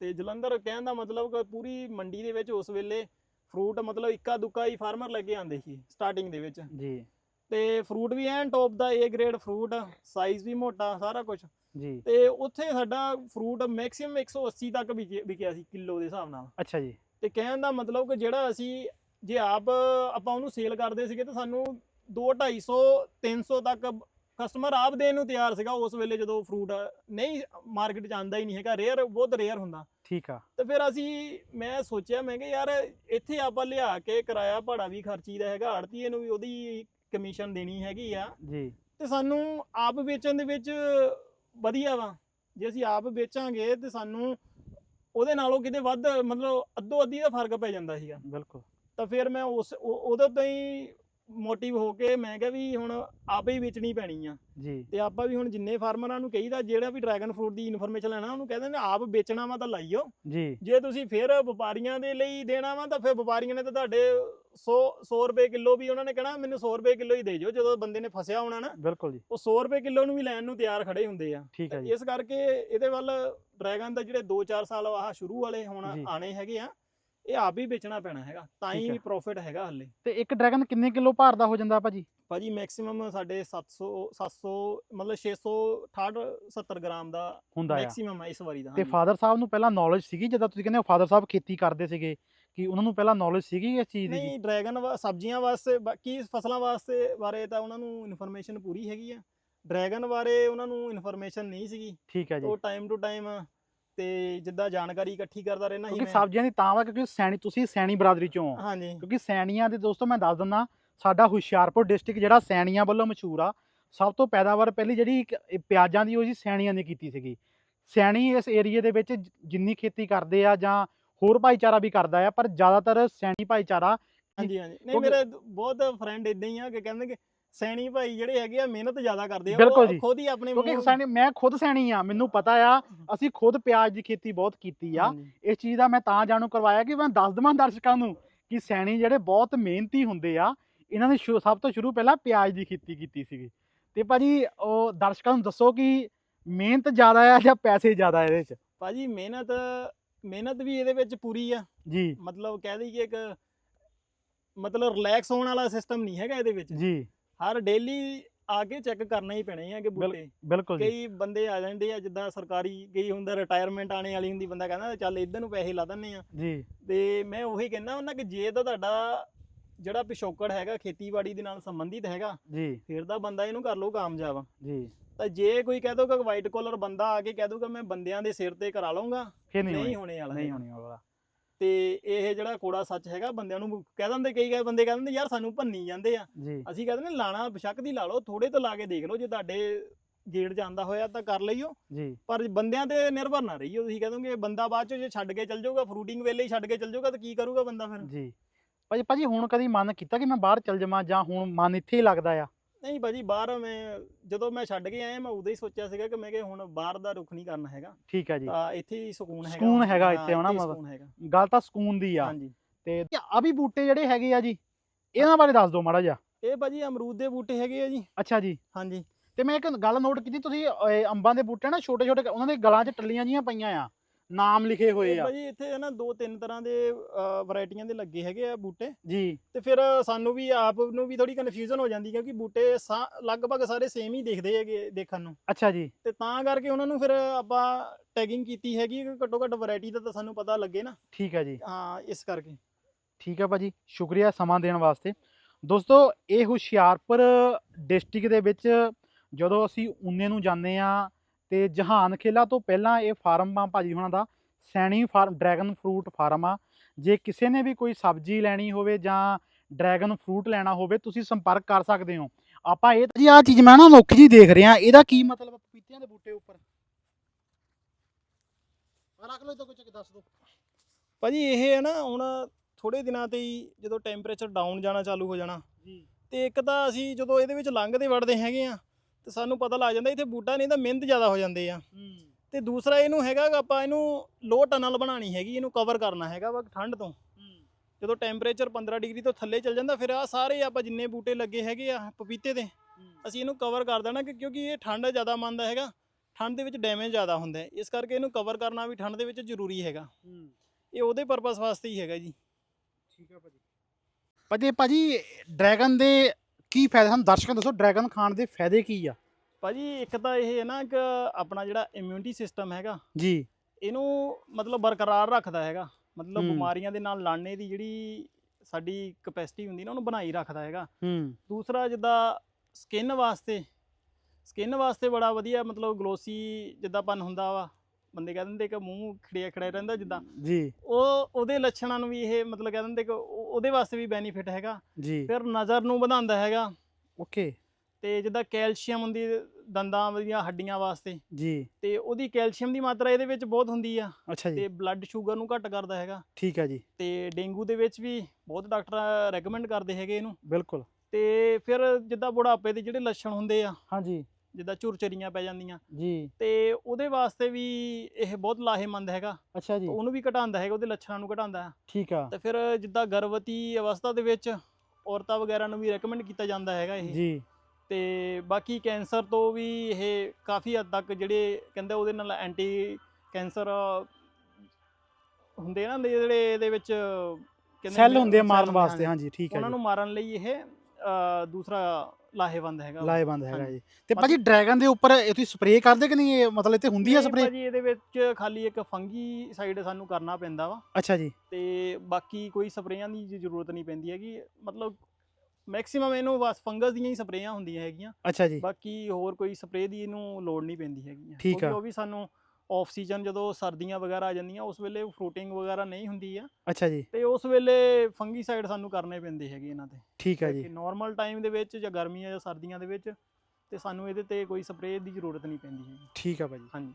[SPEAKER 1] ਤੇ ਜਲੰਧਰ ਕਹਿਣ ਦਾ ਮਤਲਬ ਕਿ ਪੂਰੀ ਮੰਡੀ ਦੇ ਵਿੱਚ ਉਸ ਵੇਲੇ ਫਰੂਟ ਮਤਲਬ ਇੱਕਾ ਦੁੱਕਾ ਹੀ ਫਾਰਮਰ ਲੈ ਕੇ ਆਂਦੇ ਸੀ ਸਟਾਰਟਿੰਗ ਦੇ ਵਿੱਚ।
[SPEAKER 2] ਜੀ।
[SPEAKER 1] ਤੇ ਫਰੂਟ ਵੀ ਐਨ ਟੌਪ ਦਾ A ਗ੍ਰੇਡ ਫਰੂਟ ਸਾਈਜ਼ ਵੀ ਮੋਟਾ ਸਾਰਾ ਕੁਝ
[SPEAKER 2] ਜੀ।
[SPEAKER 1] ਤੇ ਉੱਥੇ ਸਾਡਾ ਫਰੂਟ ਮੈਕਸਿਮਮ 180 ਤੱਕ ਵਿਕਿਆ ਵਿਕਿਆ ਸੀ ਕਿਲੋ ਦੇ ਹਿਸਾਬ ਨਾਲ।
[SPEAKER 2] ਅੱਛਾ ਜੀ।
[SPEAKER 1] ਤੇ ਕਹਿਣ ਦਾ ਮਤਲਬ ਕਿ ਜਿਹੜਾ ਅਸੀਂ ਜੇ ਆਪ ਆਪਾਂ ਉਹਨੂੰ ਸੇਲ ਕਰਦੇ ਸੀਗੇ ਤਾਂ ਸਾਨੂੰ 2 250 300 ਤੱਕ ਕਸਟਮਰ ਆਪ ਦੇਣ ਨੂੰ ਤਿਆਰ ਸੀਗਾ ਉਸ ਵੇਲੇ ਜਦੋਂ ਫਰੂਟ ਨਹੀਂ ਮਾਰਕੀਟ 'ਚ ਆਂਦਾ ਹੀ ਨਹੀਂ ਹੈਗਾ ਰੇਅਰ ਬਹੁਤ ਰੇਅਰ ਹੁੰਦਾ।
[SPEAKER 2] ਠੀਕ ਆ।
[SPEAKER 1] ਤੇ ਫਿਰ ਅਸੀਂ ਮੈਂ ਸੋਚਿਆ ਮੈਂ ਕਿ ਯਾਰ ਇੱਥੇ ਆਪਾਂ ਲਿਆ ਕੇ ਕਿਰਾਇਆ ਭਾੜਾ ਵੀ ਖਰਚੀਦਾ ਹੈਗਾ ਆੜਤੀਏ ਨੂੰ ਵੀ ਉਹਦੀ ਕਮਿਸ਼ਨ ਦੇਣੀ ਹੈਗੀ ਆ।
[SPEAKER 2] ਜੀ।
[SPEAKER 1] ਤੇ ਸਾਨੂੰ ਆਪ ਵੇਚਣ ਦੇ ਵਿੱਚ ਵਧੀਆ ਵਾ। ਜੇ ਅਸੀਂ ਆਪ ਵੇਚਾਂਗੇ ਤੇ ਸਾਨੂੰ ਉਹਦੇ ਨਾਲੋਂ ਕਿਤੇ ਵੱਧ ਮਤਲਬ ਅੱਧੋ ਅੱਧੀ ਦਾ ਫ਼ਰਕ ਪੈ ਜਾਂਦਾ ਸੀਗਾ।
[SPEAKER 2] ਬਿਲਕੁਲ।
[SPEAKER 1] ਤਾਂ ਫਿਰ ਮੈਂ ਉਸ ਉਹ- ਉਹਦੇ ਤੋਂ ਹੀ ਮੋਟਿਵ ਹੋ ਕੇ ਮੈਂ ਕਿਹਾ ਵੀ ਹੁਣ ਆਪੇ ਹੀ ਵੇਚਣੀ ਪੈਣੀ ਆ।
[SPEAKER 2] ਜੀ।
[SPEAKER 1] ਤੇ ਆਪਾਂ ਵੀ ਹੁਣ ਜਿੰਨੇ ਫਾਰਮਰਾਂ ਨੂੰ ਕਹੀਦਾ ਜਿਹੜਾ ਵੀ ਡਰੈਗਨ ਫਰੂਟ ਦੀ ਇਨਫੋਰਮੇਸ਼ਨ ਲੈਣਾ ਉਹਨੂੰ ਕਹਿੰਦੇ ਨੇ ਆਪ ਵੇਚਣਾ ਵਾ ਤਾਂ ਲਾਈਓ।
[SPEAKER 2] ਜੀ।
[SPEAKER 1] ਜੇ ਤੁਸੀਂ ਫਿਰ ਵਪਾਰੀਆਂ ਦੇ ਲਈ ਦੇਣਾ ਵਾ ਤਾਂ ਫਿਰ ਵਪਾਰੀਆਂ ਨੇ ਤਾਂ ਤੁਹਾਡੇ 100 100 ਰੁਪਏ ਕਿਲੋ ਵੀ ਉਹਨਾਂ ਨੇ ਕਹਿਣਾ ਮੈਨੂੰ 100 ਰੁਪਏ ਕਿਲੋ ਹੀ ਦੇ ਜਿਓ ਜਦੋਂ ਬੰਦੇ ਨੇ ਫਸਿਆ ਹੋਣਾ ਨਾ।
[SPEAKER 2] ਬਿਲਕੁਲ ਜੀ।
[SPEAKER 1] ਉਹ 100 ਰੁਪਏ ਕਿਲੋ ਨੂੰ ਵੀ ਲੈਣ ਨੂੰ ਤਿਆਰ ਖੜੇ ਹੁੰਦੇ ਆ।
[SPEAKER 2] ਠੀਕ ਹੈ ਜੀ।
[SPEAKER 1] ਇਸ ਕਰਕੇ ਇਹਦੇ ਵੱਲ ਡਰੈਗਨ ਦਾ ਜਿਹੜੇ 2-4 ਸਾਲ ਆਹ ਸ਼ੁਰੂ ਵਾਲੇ ਹੁਣ। ਆਣੇ ਹੈਗੇ ਆ ਇਹ ਆਪ ਹੀ ਵੇਚਣਾ ਪੈਣਾ ਹੈਗਾ ਤਾਂ
[SPEAKER 2] ਠੀਕ
[SPEAKER 1] ਹੀ
[SPEAKER 2] ਹੈ।
[SPEAKER 1] ਪ੍ਰੋਫਿਟ ਹੈਗਾ ਹੱਲੇ
[SPEAKER 2] ਤੇ ਇੱਕ ਡਰੈਗਨ ਕਿੰਨੇ ਕਿਲੋ ਭਾਰ ਦਾ ਹੋ ਜਾਂਦਾ ਭਾਜੀ
[SPEAKER 1] ਭਾਜੀ ਮੈਕਸਿਮਮ ਸਾਡੇ 700 700 ਮਤਲਬ 668 70 ਗ੍ਰਾਮ ਦਾ
[SPEAKER 2] ਹੁੰਦਾ ਆ
[SPEAKER 1] ਮੈਕਸਿਮਮ ਹੈ ਇਸ ਵਾਰੀ ਦਾ
[SPEAKER 2] ਤੇ
[SPEAKER 1] ਹਾਂਜੀ।
[SPEAKER 2] ਫਾਦਰ ਸਾਹਿਬ ਨੂੰ ਪਹਿਲਾਂ ਨੌਲੇਜ ਸੀਗੀ ਜਦੋਂ ਤੁਸੀਂ ਕਹਿੰਦੇ ਹੋ ਫਾਦਰ ਸਾਹਿਬ ਖੇਤੀ ਕਰਦੇ ਸੀਗੇ ਕਿ ਉਹਨਾਂ ਨੂੰ ਪਹਿਲਾਂ ਨੌਲੇਜ ਸੀਗੀ ਇਸ ਚੀਜ਼ ਦੀ ਜੀ?
[SPEAKER 1] ਨਹੀਂ ਡਰੈਗਨ ਸਬਜ਼ੀਆਂ ਵਾਸਤੇ ਬਾਕੀ ਫਸਲਾਂ ਵਾਸਤੇ ਬਾਰੇ ਤਾਂ ਉਹਨਾਂ ਨੂੰ ਇਨਫੋਰਮੇਸ਼ਨ ਪੂਰੀ ਹੈਗੀ ਆ ਡਰੈਗਨ ਬਾਰੇ ਉਹਨਾਂ ਨੂੰ ਇਨਫੋਰਮੇਸ਼ਨ ਨਹੀਂ ਸੀਗੀ
[SPEAKER 2] ਠੀਕ ਹੈ ਜੀ
[SPEAKER 1] ਉਹ ਟਾਈਮ ਟੂ ਟਾਈਮ ਤੇ ਜਿੱਦਾਂ ਜਾਣਕਾਰੀ ਇਕੱਠੀ ਕਰਦਾ ਰਹਿਣਾ ਸੀ
[SPEAKER 2] ਕਿਉਂਕਿ
[SPEAKER 1] ਮੈਂ।
[SPEAKER 2] ਸਬਜ਼ੀਆਂ ਦੀ ਤਾਂ ਵਾ ਕਿਉਂਕਿ ਸੈਣੀ ਤੁਸੀਂ ਸੈਣੀ ਬਰਾਦਰੀ ਚੋਂ ਹੋ।
[SPEAKER 1] ਹਾਂਜੀ।
[SPEAKER 2] ਕਿਉਂਕਿ ਸੈਣੀਆਂ ਦੇ ਦੋਸਤੋ ਮੈਂ ਦੱਸ ਦਿੰਦਾ ਸਾਡਾ ਹੁਸ਼ਿਆਰਪੁਰ ਡਿਸਟ੍ਰਿਕਟ ਜਿਹੜਾ ਸੈਣੀਆਂ ਵੱਲੋਂ ਮਸ਼ਹੂਰ ਆ ਸਭ ਤੋਂ ਪੈਦਾਵਾਰ ਪਹਿਲੀ ਜਿਹੜੀ ਇੱਕ ਇਹ ਪਿਆਜ਼ਾਂ ਦੀ ਉਹ ਜੀ ਸੈਣੀਆਂ ਨੇ ਕੀਤੀ ਸੀਗੀ। ਸੈਣੀ ਇਸ ਏਰੀਏ ਦੇ ਵਿੱਚ ਜਿੰਨੀ ਖੇਤੀ ਕਰਦੇ ਆ ਜਾਂ ਹੋਰ ਭਾਈਚਾਰਾ ਵੀ ਕਰਦਾ ਆ ਪਰ ਜ਼ਿਆਦਾਤਰ ਸੈਣੀ ਭਾਈਚਾਰਾ
[SPEAKER 1] ਹਾਂਜੀ ਹਾਂਜੀ। ਨਹੀਂ
[SPEAKER 2] ਕਿਉਂਕਿ-
[SPEAKER 1] ਮੇਰੇ ਬਹੁਤ ਫਰੈਂਡ ਇਦਾਂ ਹੀ ਆ ਕਿ ਕਹਿੰਦੇ ਕਿ ਸੈਣੀ ਭਾਈ ਜਿਹੜੇ ਹੈਗੇ ਆ ਮਿਹਨਤ ਜ਼ਿਆਦਾ ਕਰਦੇ ਆ
[SPEAKER 2] ਬਿਲਕੁਲ ਜੀ।
[SPEAKER 1] ਖੁਦ ਹੀ ਆਪਣੇ
[SPEAKER 2] ਕਿਉਂਕਿ
[SPEAKER 1] ਮੂੰਹ-
[SPEAKER 2] ਸੈਣੀ ਮੈਂ ਖੁਦ ਸੈਣੀ ਆ ਮੈਨੂੰ ਪਤਾ ਆ ਅਸੀਂ ਖੁਦ ਪਿਆਜ਼ ਦੀ ਖੇਤੀ ਬਹੁਤ ਕੀਤੀ ਆ।
[SPEAKER 1] ਹਾਂਜੀ।
[SPEAKER 2] ਇਸ ਚੀਜ਼ ਦਾ ਮੈਂ ਤਾਂ ਜਾਣੂ ਕਰਵਾਇਆ ਕਿ ਮੈਂ ਦੱਸ ਦਵਾਂ ਦਰਸ਼ਕਾਂ ਨੂੰ ਕਿ ਸੈਣੀ ਜਿਹੜੇ ਬਹੁਤ ਮਿਹਨਤੀ ਹੁੰਦੇ ਆ ਇਹਨਾਂ ਨੇ ਸ਼ੁ- ਸਭ ਤੋਂ ਸ਼ੁਰੂ ਪਹਿਲਾਂ ਪਿਆਜ਼ ਦੀ ਖੇਤੀ ਕੀਤੀ ਸੀਗੀ। ਤੇ ਭਾਜੀ ਉਹ ਦਰਸ਼ਕਾਂ ਨੂੰ ਦੱਸੋ ਕਿ ਮਿਹਨਤ ਜ਼ਿਆਦਾ ਆ ਜਾਂ ਪੈਸੇ ਜ਼ਿਆਦਾ ਇਹਦੇ ਵਿੱਚ
[SPEAKER 1] ਭਾਜੀ ਮਿਹਨਤ ਮਿਹਨਤ ਵੀ ਇਹਦੇ ਵਿੱਚ ਪੂਰੀ ਆ।
[SPEAKER 2] ਜੀ।
[SPEAKER 1] ਮਤਲਬ ਕਹਿ ਦਈਏ ਕਿ ਮਤਲਬ ਰਿਲੈਕਸ ਹੋਣ ਵਾਲਾ ਸਿਸਟਮ ਨਹੀਂ ਹੈਗਾ ਇਹਦੇ ਵਿੱਚ।
[SPEAKER 2] ਜੀ।
[SPEAKER 1] ਹਰ ਡੇਲੀ ਆ ਕੇ ਚੈੱਕ ਕਰਨਾ ਹੀ ਪੈਣੇ ਆ ਕਿ ਬੂਟੇ।
[SPEAKER 2] ਬਿਲਕੁਲ ਜੀ।
[SPEAKER 1] ਕਈ ਬੰਦੇ ਆ ਜਾਂਦੇ ਆ ਜਿੱਦਾਂ ਸਰਕਾਰੀ ਕਈ ਹੁੰਦਾ ਰਿਟਾਇਰਮੈਂਟ ਆਣੇ ਵਾਲੀ ਹੁੰਦੀ ਬੰਦਾ ਕਹਿੰਦਾ ਚੱਲ ਇੱਧਰ ਨੂੰ ਪੈਸੇ ਲਾ ਦਿੰਨੇ ਆ।
[SPEAKER 2] ਜੀ।
[SPEAKER 1] ਤੇ ਮੈਂ ਉਹੀ ਕਹਿੰਦਾ ਉਹਨਾਂ ਕਿ ਜੇ ਤਾਂ ਤੁਹਾਡਾ ਜਿਹੜਾ ਪਿਛੋਕੜ ਹੈਗਾ ਖੇਤੀਬਾੜੀ ਦੇ ਨਾਲ ਸੰਬੰਧਿਤ ਹੈਗਾ
[SPEAKER 2] ਜੀ।
[SPEAKER 1] ਫਿਰ ਤਾਂ ਬੰਦਾ ਇਹਨੂੰ ਕਰ ਲਓ ਕਾਮਯਾਬ।
[SPEAKER 2] ਜੀ।
[SPEAKER 1] ਤਾਂ ਜੇ ਕੋਈ ਕਹਿ ਦੋਗਾ ਵਾਈਟ ਕਾਲਰ ਬੰਦਾ ਆ ਕੇ ਕਹਿ ਦੂਗਾ ਮੈਂ ਬੰਦਿਆਂ ਦੇ ਸਿਰ ਤੇ ਕਰਾ ਲਵਾਂਗਾ
[SPEAKER 2] ਨਹੀਂ ਹੋਣੀ।
[SPEAKER 1] ਵਾਲਾ
[SPEAKER 2] ਨਹੀਂ। ਹੋਣੀ ਵਾਲਾ।
[SPEAKER 1] ਤੇ ਇਹ ਜਿਹੜਾ ਕੋੜਾ ਸੱਚ ਹੈਗਾ ਬੰਦਿਆਂ ਨੂੰ ਕਹਿ ਦਿੰਦੇ ਕਈ ਕਈ ਬੰਦੇ ਕਹਿ ਦਿੰਦੇ ਯਾਰ ਸਾਨੂੰ ਭੰਨੀ ਜਾਂਦੇ ਆ। ਅਸੀਂ ਕਹਿੰਦੇ ਨੇ ਲਾਣਾ ਬਸ਼ੱਕ ਦੀ ਲਾ ਲਓ ਥੋੜੇ ਤੋਂ ਲਾ ਕੇ ਦੇਖ ਲਓ ਜੇ ਤੁਹਾਡੇ ਗੇੜ ਜਾਂਦਾ ਹੋਇਆ ਤਾਂ ਕਰ ਲਈਓ। ਪਰ ਬੰਦਿਆਂ ਤੇ ਨਿਰਭਰ ਨਾ ਰਹੀਓ ਤੁਸੀਂ ਕਹਿ ਦੋਗੇ ਬੰਦਾ ਬਾਅਦ ਚ ਜੇ ਛੱਡ ਕੇ ਚੱਲ ਜਾਊਗਾ ਫਰੂਟਿੰਗ ਵੇਲੇ ਹੀ ਛੱਡ ਕੇ ਚੱਲ ਜਾਊਗਾ ਤਾਂ ਕੀ ਕਰੂਗਾ ਬੰਦਾ ਫਿਰ?
[SPEAKER 2] ਜੀ। ਭਾਜੀ ਭਾਜੀ ਹੁਣ ਕਦੀ ਮਨ ਕੀਤਾ ਕਿ ਮੈਂ ਬਾਹਰ ਚੱਲ ਜਾਵਾਂ ਜਾਂ ਹੁਣ ਮਨ ਇੱਥੇ ਹੀ ਲੱਗਦਾ ਆ?
[SPEAKER 1] ਨਹੀਂ ਭਾਜੀ ਬਾਹਰ ਮੈਂ ਜਦੋਂ ਮੈਂ ਛੱਡ ਕੇ ਆਇਆ ਮੈਂ ਉਦੋਂ ਹੀ ਸੋਚਿਆ ਸੀਗਾ ਕਿ ਮੈਂ ਕਿ ਹੁਣ ਬਾਹਰ ਦਾ ਰੁਖ ਨਹੀਂ ਕਰਨਾ ਹੈਗਾ।
[SPEAKER 2] ਠੀਕ ਹੈ ਜੀ।
[SPEAKER 1] ਤਾਂ ਇੱਥੇ ਹੀ ਸਕੂਨ ਹੈਗਾ।
[SPEAKER 2] ਸਕੂਨ ਹੈਗਾ ਇੱਥੇ ਆਉਣਾ
[SPEAKER 1] ਹੀ
[SPEAKER 2] ਮਤਲਬ। ਗੱਲ ਤਾਂ ਸਕੂਨ ਦੀ ਆ।
[SPEAKER 1] ਹਾਂਜੀ।
[SPEAKER 2] ਤੇ ਆ ਵੀ ਬੂਟੇ ਜਿਹੜੇ ਹੈਗੇ ਆ ਜੀ ਇਹਨਾਂ ਬਾਰੇ ਦੱਸ ਦਿਓ ਮਾੜਾ ਜਿਹਾ।
[SPEAKER 1] ਇਹ ਭਾਜੀ ਅਮਰੂਦ ਦੇ ਬੂਟੇ ਹੈਗੇ ਆ ਜੀ।
[SPEAKER 2] ਅੱਛਾ ਜੀ।
[SPEAKER 1] ਹਾਂਜੀ।
[SPEAKER 2] ਤੇ ਮੈਂ ਇੱਕ ਗੱਲ ਨੋਟ ਕੀਤੀ ਤੁਸੀਂ ਅੰਬਾਂ ਦੇ ਬੂਟੇ ਨਾ ਛੋਟੇ ਛੋਟੇ ਉਹਨਾਂ ਦੇ ਗਲਾਂ 'ਚ ਟੱਲੀਆਂ ਜੀਆਂ ਪਈਆਂ ਆ। ਨਾਮ ਲਿਖੇ ਹੋਏ ਆ।
[SPEAKER 1] ਭਾਜੀ ਇੱਥੇ ਨਾ ਦੋ ਤਿੰਨ ਤਰ੍ਹਾਂ ਦੇ ਵੈਰਾਈਟੀਆਂ ਦੇ ਲੱਗੇ ਹੈਗੇ ਆ ਬੂਟੇ।
[SPEAKER 2] ਜੀ।
[SPEAKER 1] ਤੇ ਫਿਰ ਸਾਨੂੰ ਵੀ ਆਪ ਨੂੰ ਵੀ ਥੋੜੀ ਕਨਫਿਊਜ਼ਨ ਹੋ ਜਾਂਦੀ ਕਿਉਂਕਿ ਬੂਟੇ ਲਗਭਗ ਸਾਰੇ ਸੇਮ ਹੀ ਦਿਖਦੇ ਹੈਗੇ ਦੇਖਣ ਨੂੰ।
[SPEAKER 2] ਅੱਛਾ ਜੀ।
[SPEAKER 1] ਤੇ ਤਾਂ ਕਰਕੇ ਉਹਨਾਂ ਨੂੰ ਫਿਰ ਆਪਾਂ ਟੈਗਿੰਗ ਕੀਤੀ ਹੈਗੀ ਕਿ ਘੱਟੋ ਘੱਟ ਵੈਰਾਈਟੀ ਦਾ ਤਾਂ ਸਾਨੂੰ ਪਤਾ ਲੱਗੇ ਨਾ।
[SPEAKER 2] ਠੀਕ ਹੈ ਜੀ।
[SPEAKER 1] ਹਾਂ ਇਸ ਕਰਕੇ।
[SPEAKER 2] ਠੀਕ ਹੈ ਭਾਜੀ ਸ਼ੁਕਰੀਆ ਸਮਾਂ ਦੇਣ ਵਾਸਤੇ। ਦੋਸਤੋ ਇਹ ਹੁਸ਼ਿਆਰਪੁਰ ਡਿਸਟ੍ਰਿਕਟ ਦੇ ਵਿੱਚ ਜਦੋਂ ਅਸੀਂ ਉਨੇ ਨੂੰ ਜਾਂਦੇ ਆ ਤੇ ਜਹਾਨ ਖੇਲਾ ਤੋਂ ਪਹਿਲਾਂ ਇਹ ਫਾਰਮ ਆ ਭਾਜੀ ਹੁਣਾਂ ਦਾ Saini farm dragon fruit farm ਆ। ਜੇ ਕਿਸੇ ਨੇ ਵੀ ਕੋਈ ਸਬਜ਼ੀ ਲੈਣੀ ਹੋਵੇ ਜਾਂ ਡਰੈਗਨ ਫਰੂਟ ਲੈਣਾ ਹੋਵੇ ਤੁਸੀਂ ਸੰਪਰਕ ਕਰ ਸਕਦੇ ਹੋ। ਆਪਾਂ ਇਹ ਜੀ ਆ ਚੀਜ਼ ਮੈਂ ਨਾ ਮੁੱਖ ਜੀ ਦੇਖ ਰਿਹਾ ਇਹਦਾ ਕੀ ਮਤਲਬ ਪਪੀਤਿਆਂ ਦੇ ਬੂਟੇ ਉੱਪਰ? ਰੱਖ ਲਓ ਤਾਂ ਕੁਝ ਦੱਸ ਦਿਓ।
[SPEAKER 1] ਭਾਜੀ ਇਹ ਹੈ ਨਾ ਹੁਣ ਥੋੜੇ ਦਿਨਾਂ ਤੇ ਹੀ ਜਦੋਂ ਟੈਂਪਰੇਚਰ ਡਾਊਨ ਜਾਣਾ ਚਾਲੂ ਹੋ ਜਾਣਾ
[SPEAKER 2] ਜੀ।
[SPEAKER 1] ਤੇ ਇੱਕ ਤਾਂ ਅਸੀਂ ਜਦੋਂ ਇਹਦੇ ਵਿੱਚ ਲੰਘਦੇ ਵੜਦੇ ਹੈਗੇ ਆ ਤੇ ਸਾਨੂੰ ਪਤਾ ਲੱਗ ਜਾਂਦਾ ਇੱਥੇ ਬੂਟਾ ਨਹੀਂ ਤਾਂ ਮਿਹਨਤ ਜ਼ਿਆਦਾ ਹੋ ਜਾਂਦੇ ਆ। ਤੇ ਦੂਸਰਾ ਇਹਨੂੰ ਹੈਗਾ ਆਪਾਂ ਇਹਨੂੰ ਲੋ ਟਨਲ ਬਣਾਣੀ ਹੈਗੀ ਇਹਨੂੰ ਕਵਰ ਕਰਨਾ ਹੈਗਾ ਵਾ ਠੰਡ ਤੋਂ। ਜਦੋਂ ਟੈਂਪਰੇਚਰ 15 ਡਿਗਰੀ ਤੋਂ ਥੱਲੇ ਚੱਲ ਜਾਂਦਾ ਫਿਰ ਆ ਸਾਰੇ ਆਪਾਂ ਜਿੰਨੇ ਬੂਟੇ ਲੱਗੇ ਹੈਗੇ ਆ ਪਪੀਤੇ ਦੇ ਅਸੀਂ ਇਹਨੂੰ ਕਵਰ ਕਰ ਦੇਣਾ ਕਿ ਕਿਉਂਕਿ ਇਹ ਠੰਡ ਜ਼ਿਆਦਾ ਮੰਨਦਾ ਹੈਗਾ ਠੰਡ ਦੇ ਵਿੱਚ ਡੈਮੇਜ ਜ਼ਿਆਦਾ ਹੁੰਦਾ ਹੈ। ਇਸ ਕਰਕੇ ਇਹਨੂੰ ਕਵਰ ਕਰਨਾ ਵੀ ਠੰਡ ਦੇ ਵਿੱਚ ਜ਼ਰੂਰੀ ਹੈਗਾ। ਇਹ ਉਹਦੇ ਪਰਪਸ ਵਾਸਤੇ ਹੀ ਹੈਗਾ ਜੀ।
[SPEAKER 2] ਠੀਕ ਹੈ ਭਾਜੀ। ਭਾਜੀ ਭਾਜੀ ਡਰੈਗਨ ਦੇ ਕੀ ਫਾਇਦੇ? ਹਨ ਦਰਸ਼ਕਾਂ ਦੱਸੋ ਡਰੈਗਨ ਖਾਣ ਦੇ ਫਾਇਦੇ ਕੀ ਆ?
[SPEAKER 1] ਭਾਜੀ ਇੱਕ ਤਾਂ ਇਹ ਹੈ ਨਾ ਕਿ ਆਪਣਾ ਜਿਹੜਾ ਇਮਿਊਨਿਟੀ ਸਿਸਟਮ ਹੈਗਾ
[SPEAKER 2] ਜੀ।
[SPEAKER 1] ਇਹਨੂੰ ਮਤਲਬ ਬਰਕਰਾਰ ਰੱਖਦਾ ਹੈਗਾ। ਮਤਲਬ
[SPEAKER 2] ਹੂੰ।
[SPEAKER 1] ਬਿਮਾਰੀਆਂ ਦੇ ਨਾਲ ਲੜਨੇ ਦੀ ਜਿਹੜੀ ਸਾਡੀ ਕਪੈਸਿਟੀ ਹੁੰਦੀ ਨਾ ਉਹਨੂੰ ਬਣਾਈ ਰੱਖਦਾ ਹੈਗਾ।
[SPEAKER 2] ਹੂੰ।
[SPEAKER 1] ਦੂਸਰਾ ਜਿੱਦਾਂ ਸਕਿਨ ਵਾਸਤੇ ਸਕਿਨ ਵਾਸਤੇ ਬੜਾ ਵਧੀਆ ਮਤਲਬ ਗਲੋਸੀ ਜਿੱਦਾਂਪਨ ਹੁੰਦਾ ਵਾ ਬੰਦੇ ਕਹਿ ਦਿੰਦੇ ਕਿ ਮੂੰਹ ਖੜਿਆ ਖੜਿਆ ਰਹਿੰਦਾ ਜਿੱਦਾਂ।
[SPEAKER 2] ਜੀ।
[SPEAKER 1] ਉਹ ਉਹਦੇ ਲੱਛਣਾਂ ਨੂੰ ਵੀ ਇਹ ਮਤਲਬ ਕਹਿ ਦਿੰਦੇ ਕਿ ਉਹ- ਉਹਦੇ ਵਾਸਤੇ ਵੀ ਬੈਨੀਫਿਟ ਹੈਗਾ।
[SPEAKER 2] ਜੀ।
[SPEAKER 1] ਫਿਰ ਨਜ਼ਰ ਨੂੰ ਵਧਾਉਂਦਾ ਹੈਗਾ।
[SPEAKER 2] ਓਕੇ।
[SPEAKER 1] ਤੇ ਜਿੱਦਾਂ ਕੈਲਸ਼ੀਅਮ ਹੁੰਦੀ ਦੰਦਾਂ ਦੀਆਂ ਹੱਡੀਆਂ ਵਾਸਤੇ।
[SPEAKER 2] ਜੀ।
[SPEAKER 1] ਤੇ ਉਹਦੀ ਕੈਲਸ਼ੀਅਮ ਦੀ ਮਾਤਰਾ ਇਹਦੇ ਵਿੱਚ ਬਹੁਤ ਹੁੰਦੀ ਆ।
[SPEAKER 2] ਅੱਛਾ ਜੀ।
[SPEAKER 1] ਤੇ ਬਲੱਡ ਸ਼ੂਗਰ ਨੂੰ ਘੱਟ ਕਰਦਾ ਹੈਗਾ।
[SPEAKER 2] ਠੀਕ ਹੈ ਜੀ।
[SPEAKER 1] ਤੇ ਡੇਂਗੂ ਦੇ ਵਿੱਚ ਵੀ ਬਹੁਤ ਡਾਕਟਰ ਰეკਮੈਂਡ ਕਰਦੇ ਹੈਗੇ ਇਹਨੂੰ।
[SPEAKER 2] ਬਿਲਕੁਲ।
[SPEAKER 1] ਤੇ ਫਿਰ ਜਿੱਦਾਂ ਬੁਢਾਪੇ ਦੇ ਜਿਹੜੇ ਲੱਛਣ ਹੁੰਦੇ ਆ।
[SPEAKER 2] ਹਾਂਜੀ।
[SPEAKER 1] ਜਿੱਦਾਂ ਝੁਰਚਰੀਆਂ ਪੈ ਜਾਂਦੀਆਂ।
[SPEAKER 2] ਜੀ।
[SPEAKER 1] ਤੇ ਉਹਦੇ ਵਾਸਤੇ ਵੀ ਇਹ ਬਹੁਤ ਲਾਹੇਮੰਦ ਹੈਗਾ।
[SPEAKER 2] ਅੱਛਾ ਜੀ।
[SPEAKER 1] ਉਹਨੂੰ ਵੀ ਘਟਾਉਂਦਾ ਹੈਗਾ ਉਹਦੇ ਲੱਛਣਾਂ ਨੂੰ ਘਟਾਉਂਦਾ ਹੈ।
[SPEAKER 2] ਠੀਕ ਆ।
[SPEAKER 1] ਤੇ ਫਿਰ ਜਿੱਦਾਂ ਗਰਭਵਤੀ ਅਵਸਥਾ ਦੇ ਵਿੱਚ ਔਰਤਾਂ ਵਗੈਰਾ ਨੂੰ ਵੀ ਰეკਮੈਂਡ ਕੀਤਾ ਜਾਂਦਾ ਹੈਗਾ ਇਹ।
[SPEAKER 2] ਜੀ।
[SPEAKER 1] ਤੇ ਬਾਕੀ ਕੈਂਸਰ ਤੋਂ ਵੀ ਇਹ ਕਾਫੀ ਹੱਦ ਤੱਕ ਜਿਹੜੇ ਕਹਿੰਦੇ ਉਹਦੇ ਨਾਲ ਐਂਟੀ ਕੈਂਸਰ ਹੁੰਦੇ ਨਾ ਜਿਹੜੇ ਇਹਦੇ ਵਿੱਚ ਕਹਿੰਦੇ
[SPEAKER 2] ਸੈੱਲ ਹੁੰਦੇ ਮਾਰਨ ਵਾਸਤੇ
[SPEAKER 1] ਹਾਂਜੀ।
[SPEAKER 2] ਠੀਕ ਹੈ
[SPEAKER 1] ਉਹਨਾਂ ਨੂੰ ਮਾਰਨ ਲਈ ਇਹ ਦੂਸਰਾ ਲਾਹੇਵੰਦ ਹੈਗਾ
[SPEAKER 2] ਲਾਹੇਵੰਦ ਹੈਗਾ। ਜੀ। ਤੇ ਭਾਜੀ ਡਰੈਗਨ ਦੇ ਉੱਪਰ ਇਹ ਤੁਸੀਂ ਸਪਰੇਅ ਕਰਦੇ ਕਿ ਨਹੀਂ? ਇਹ ਮਤਲਬ ਇੱਥੇ ਹੁੰਦੀ
[SPEAKER 1] ਨਹੀਂ
[SPEAKER 2] ਸਪਰੇਅ?
[SPEAKER 1] ਭਾਜੀ ਇਹਦੇ ਵਿੱਚ ਖਾਲੀ ਇੱਕ ਫੰਗੀ ਸਾਈਡ ਸਾਨੂੰ ਕਰਨਾ ਪੈਂਦਾ ਵਾ।
[SPEAKER 2] ਅੱਛਾ ਜੀ।
[SPEAKER 1] ਤੇ ਬਾਕੀ ਕੋਈ ਸਪਰੇਆਂ ਦੀ ਜ਼ਰੂਰਤ ਨਹੀਂ ਪੈਂਦੀ ਹੈਗੀ। ਮਤਲਬ ਮੈਕਸਿਮਮ ਇਹਨੂੰ ਬਸ ਫੰਗਸ ਦੀਆਂ ਹੀ ਸਪਰੇਆਂ ਹੁੰਦੀਆਂ ਹੈਗੀਆਂ।
[SPEAKER 2] ਅੱਛਾ ਜੀ।
[SPEAKER 1] ਬਾਕੀ ਹੋਰ ਕੋਈ ਸਪਰੇਅ ਦੀ ਇਹਨੂੰ ਲੋੜ ਨਹੀਂ ਪੈਂਦੀ ਹੈਗੀ।
[SPEAKER 2] ਠੀਕ
[SPEAKER 1] ਕਿਉਂਕਿ
[SPEAKER 2] ਆ।
[SPEAKER 1] ਉਹ ਵੀ ਸਾਨੂੰ ਆਫ ਸੀਜ਼ਨ ਜਦੋਂ ਸਰਦੀਆਂ ਵਗੈਰਾ ਆ ਜਾਂਦੀਆਂ ਉਸ ਵੇਲੇ ਫਰੂਟਿੰਗ ਵਗੈਰਾ ਨਹੀਂ ਹੁੰਦੀ ਆ।
[SPEAKER 2] ਅੱਛਾ ਜੀ।
[SPEAKER 1] ਤੇ ਉਸ ਵੇਲੇ ਫੰਗੀਸਾਈਡ ਸਾਨੂੰ ਕਰਨੇ ਪੈਂਦੇ ਹੈਗੇ ਇਹਨਾਂ ਤੇ।
[SPEAKER 2] ਠੀਕ ਹੈ ਜੀ।
[SPEAKER 1] ਨਾਰਮਲ ਟਾਈਮ ਦੇ ਵਿੱਚ ਜਾਂ ਗਰਮੀਆਂ ਜਾਂ ਸਰਦੀਆਂ ਦੇ ਵਿੱਚ ਤੇ ਸਾਨੂੰ ਇਹਦੇ ਤੇ ਕੋਈ ਸਪਰੇਅ ਦੀ ਜ਼ਰੂਰਤ ਨਹੀਂ ਪੈਂਦੀ ਹੈਗੀ।
[SPEAKER 2] ਠੀਕ ਆ ਭਾਜੀ।
[SPEAKER 1] ਹਾਂਜੀ।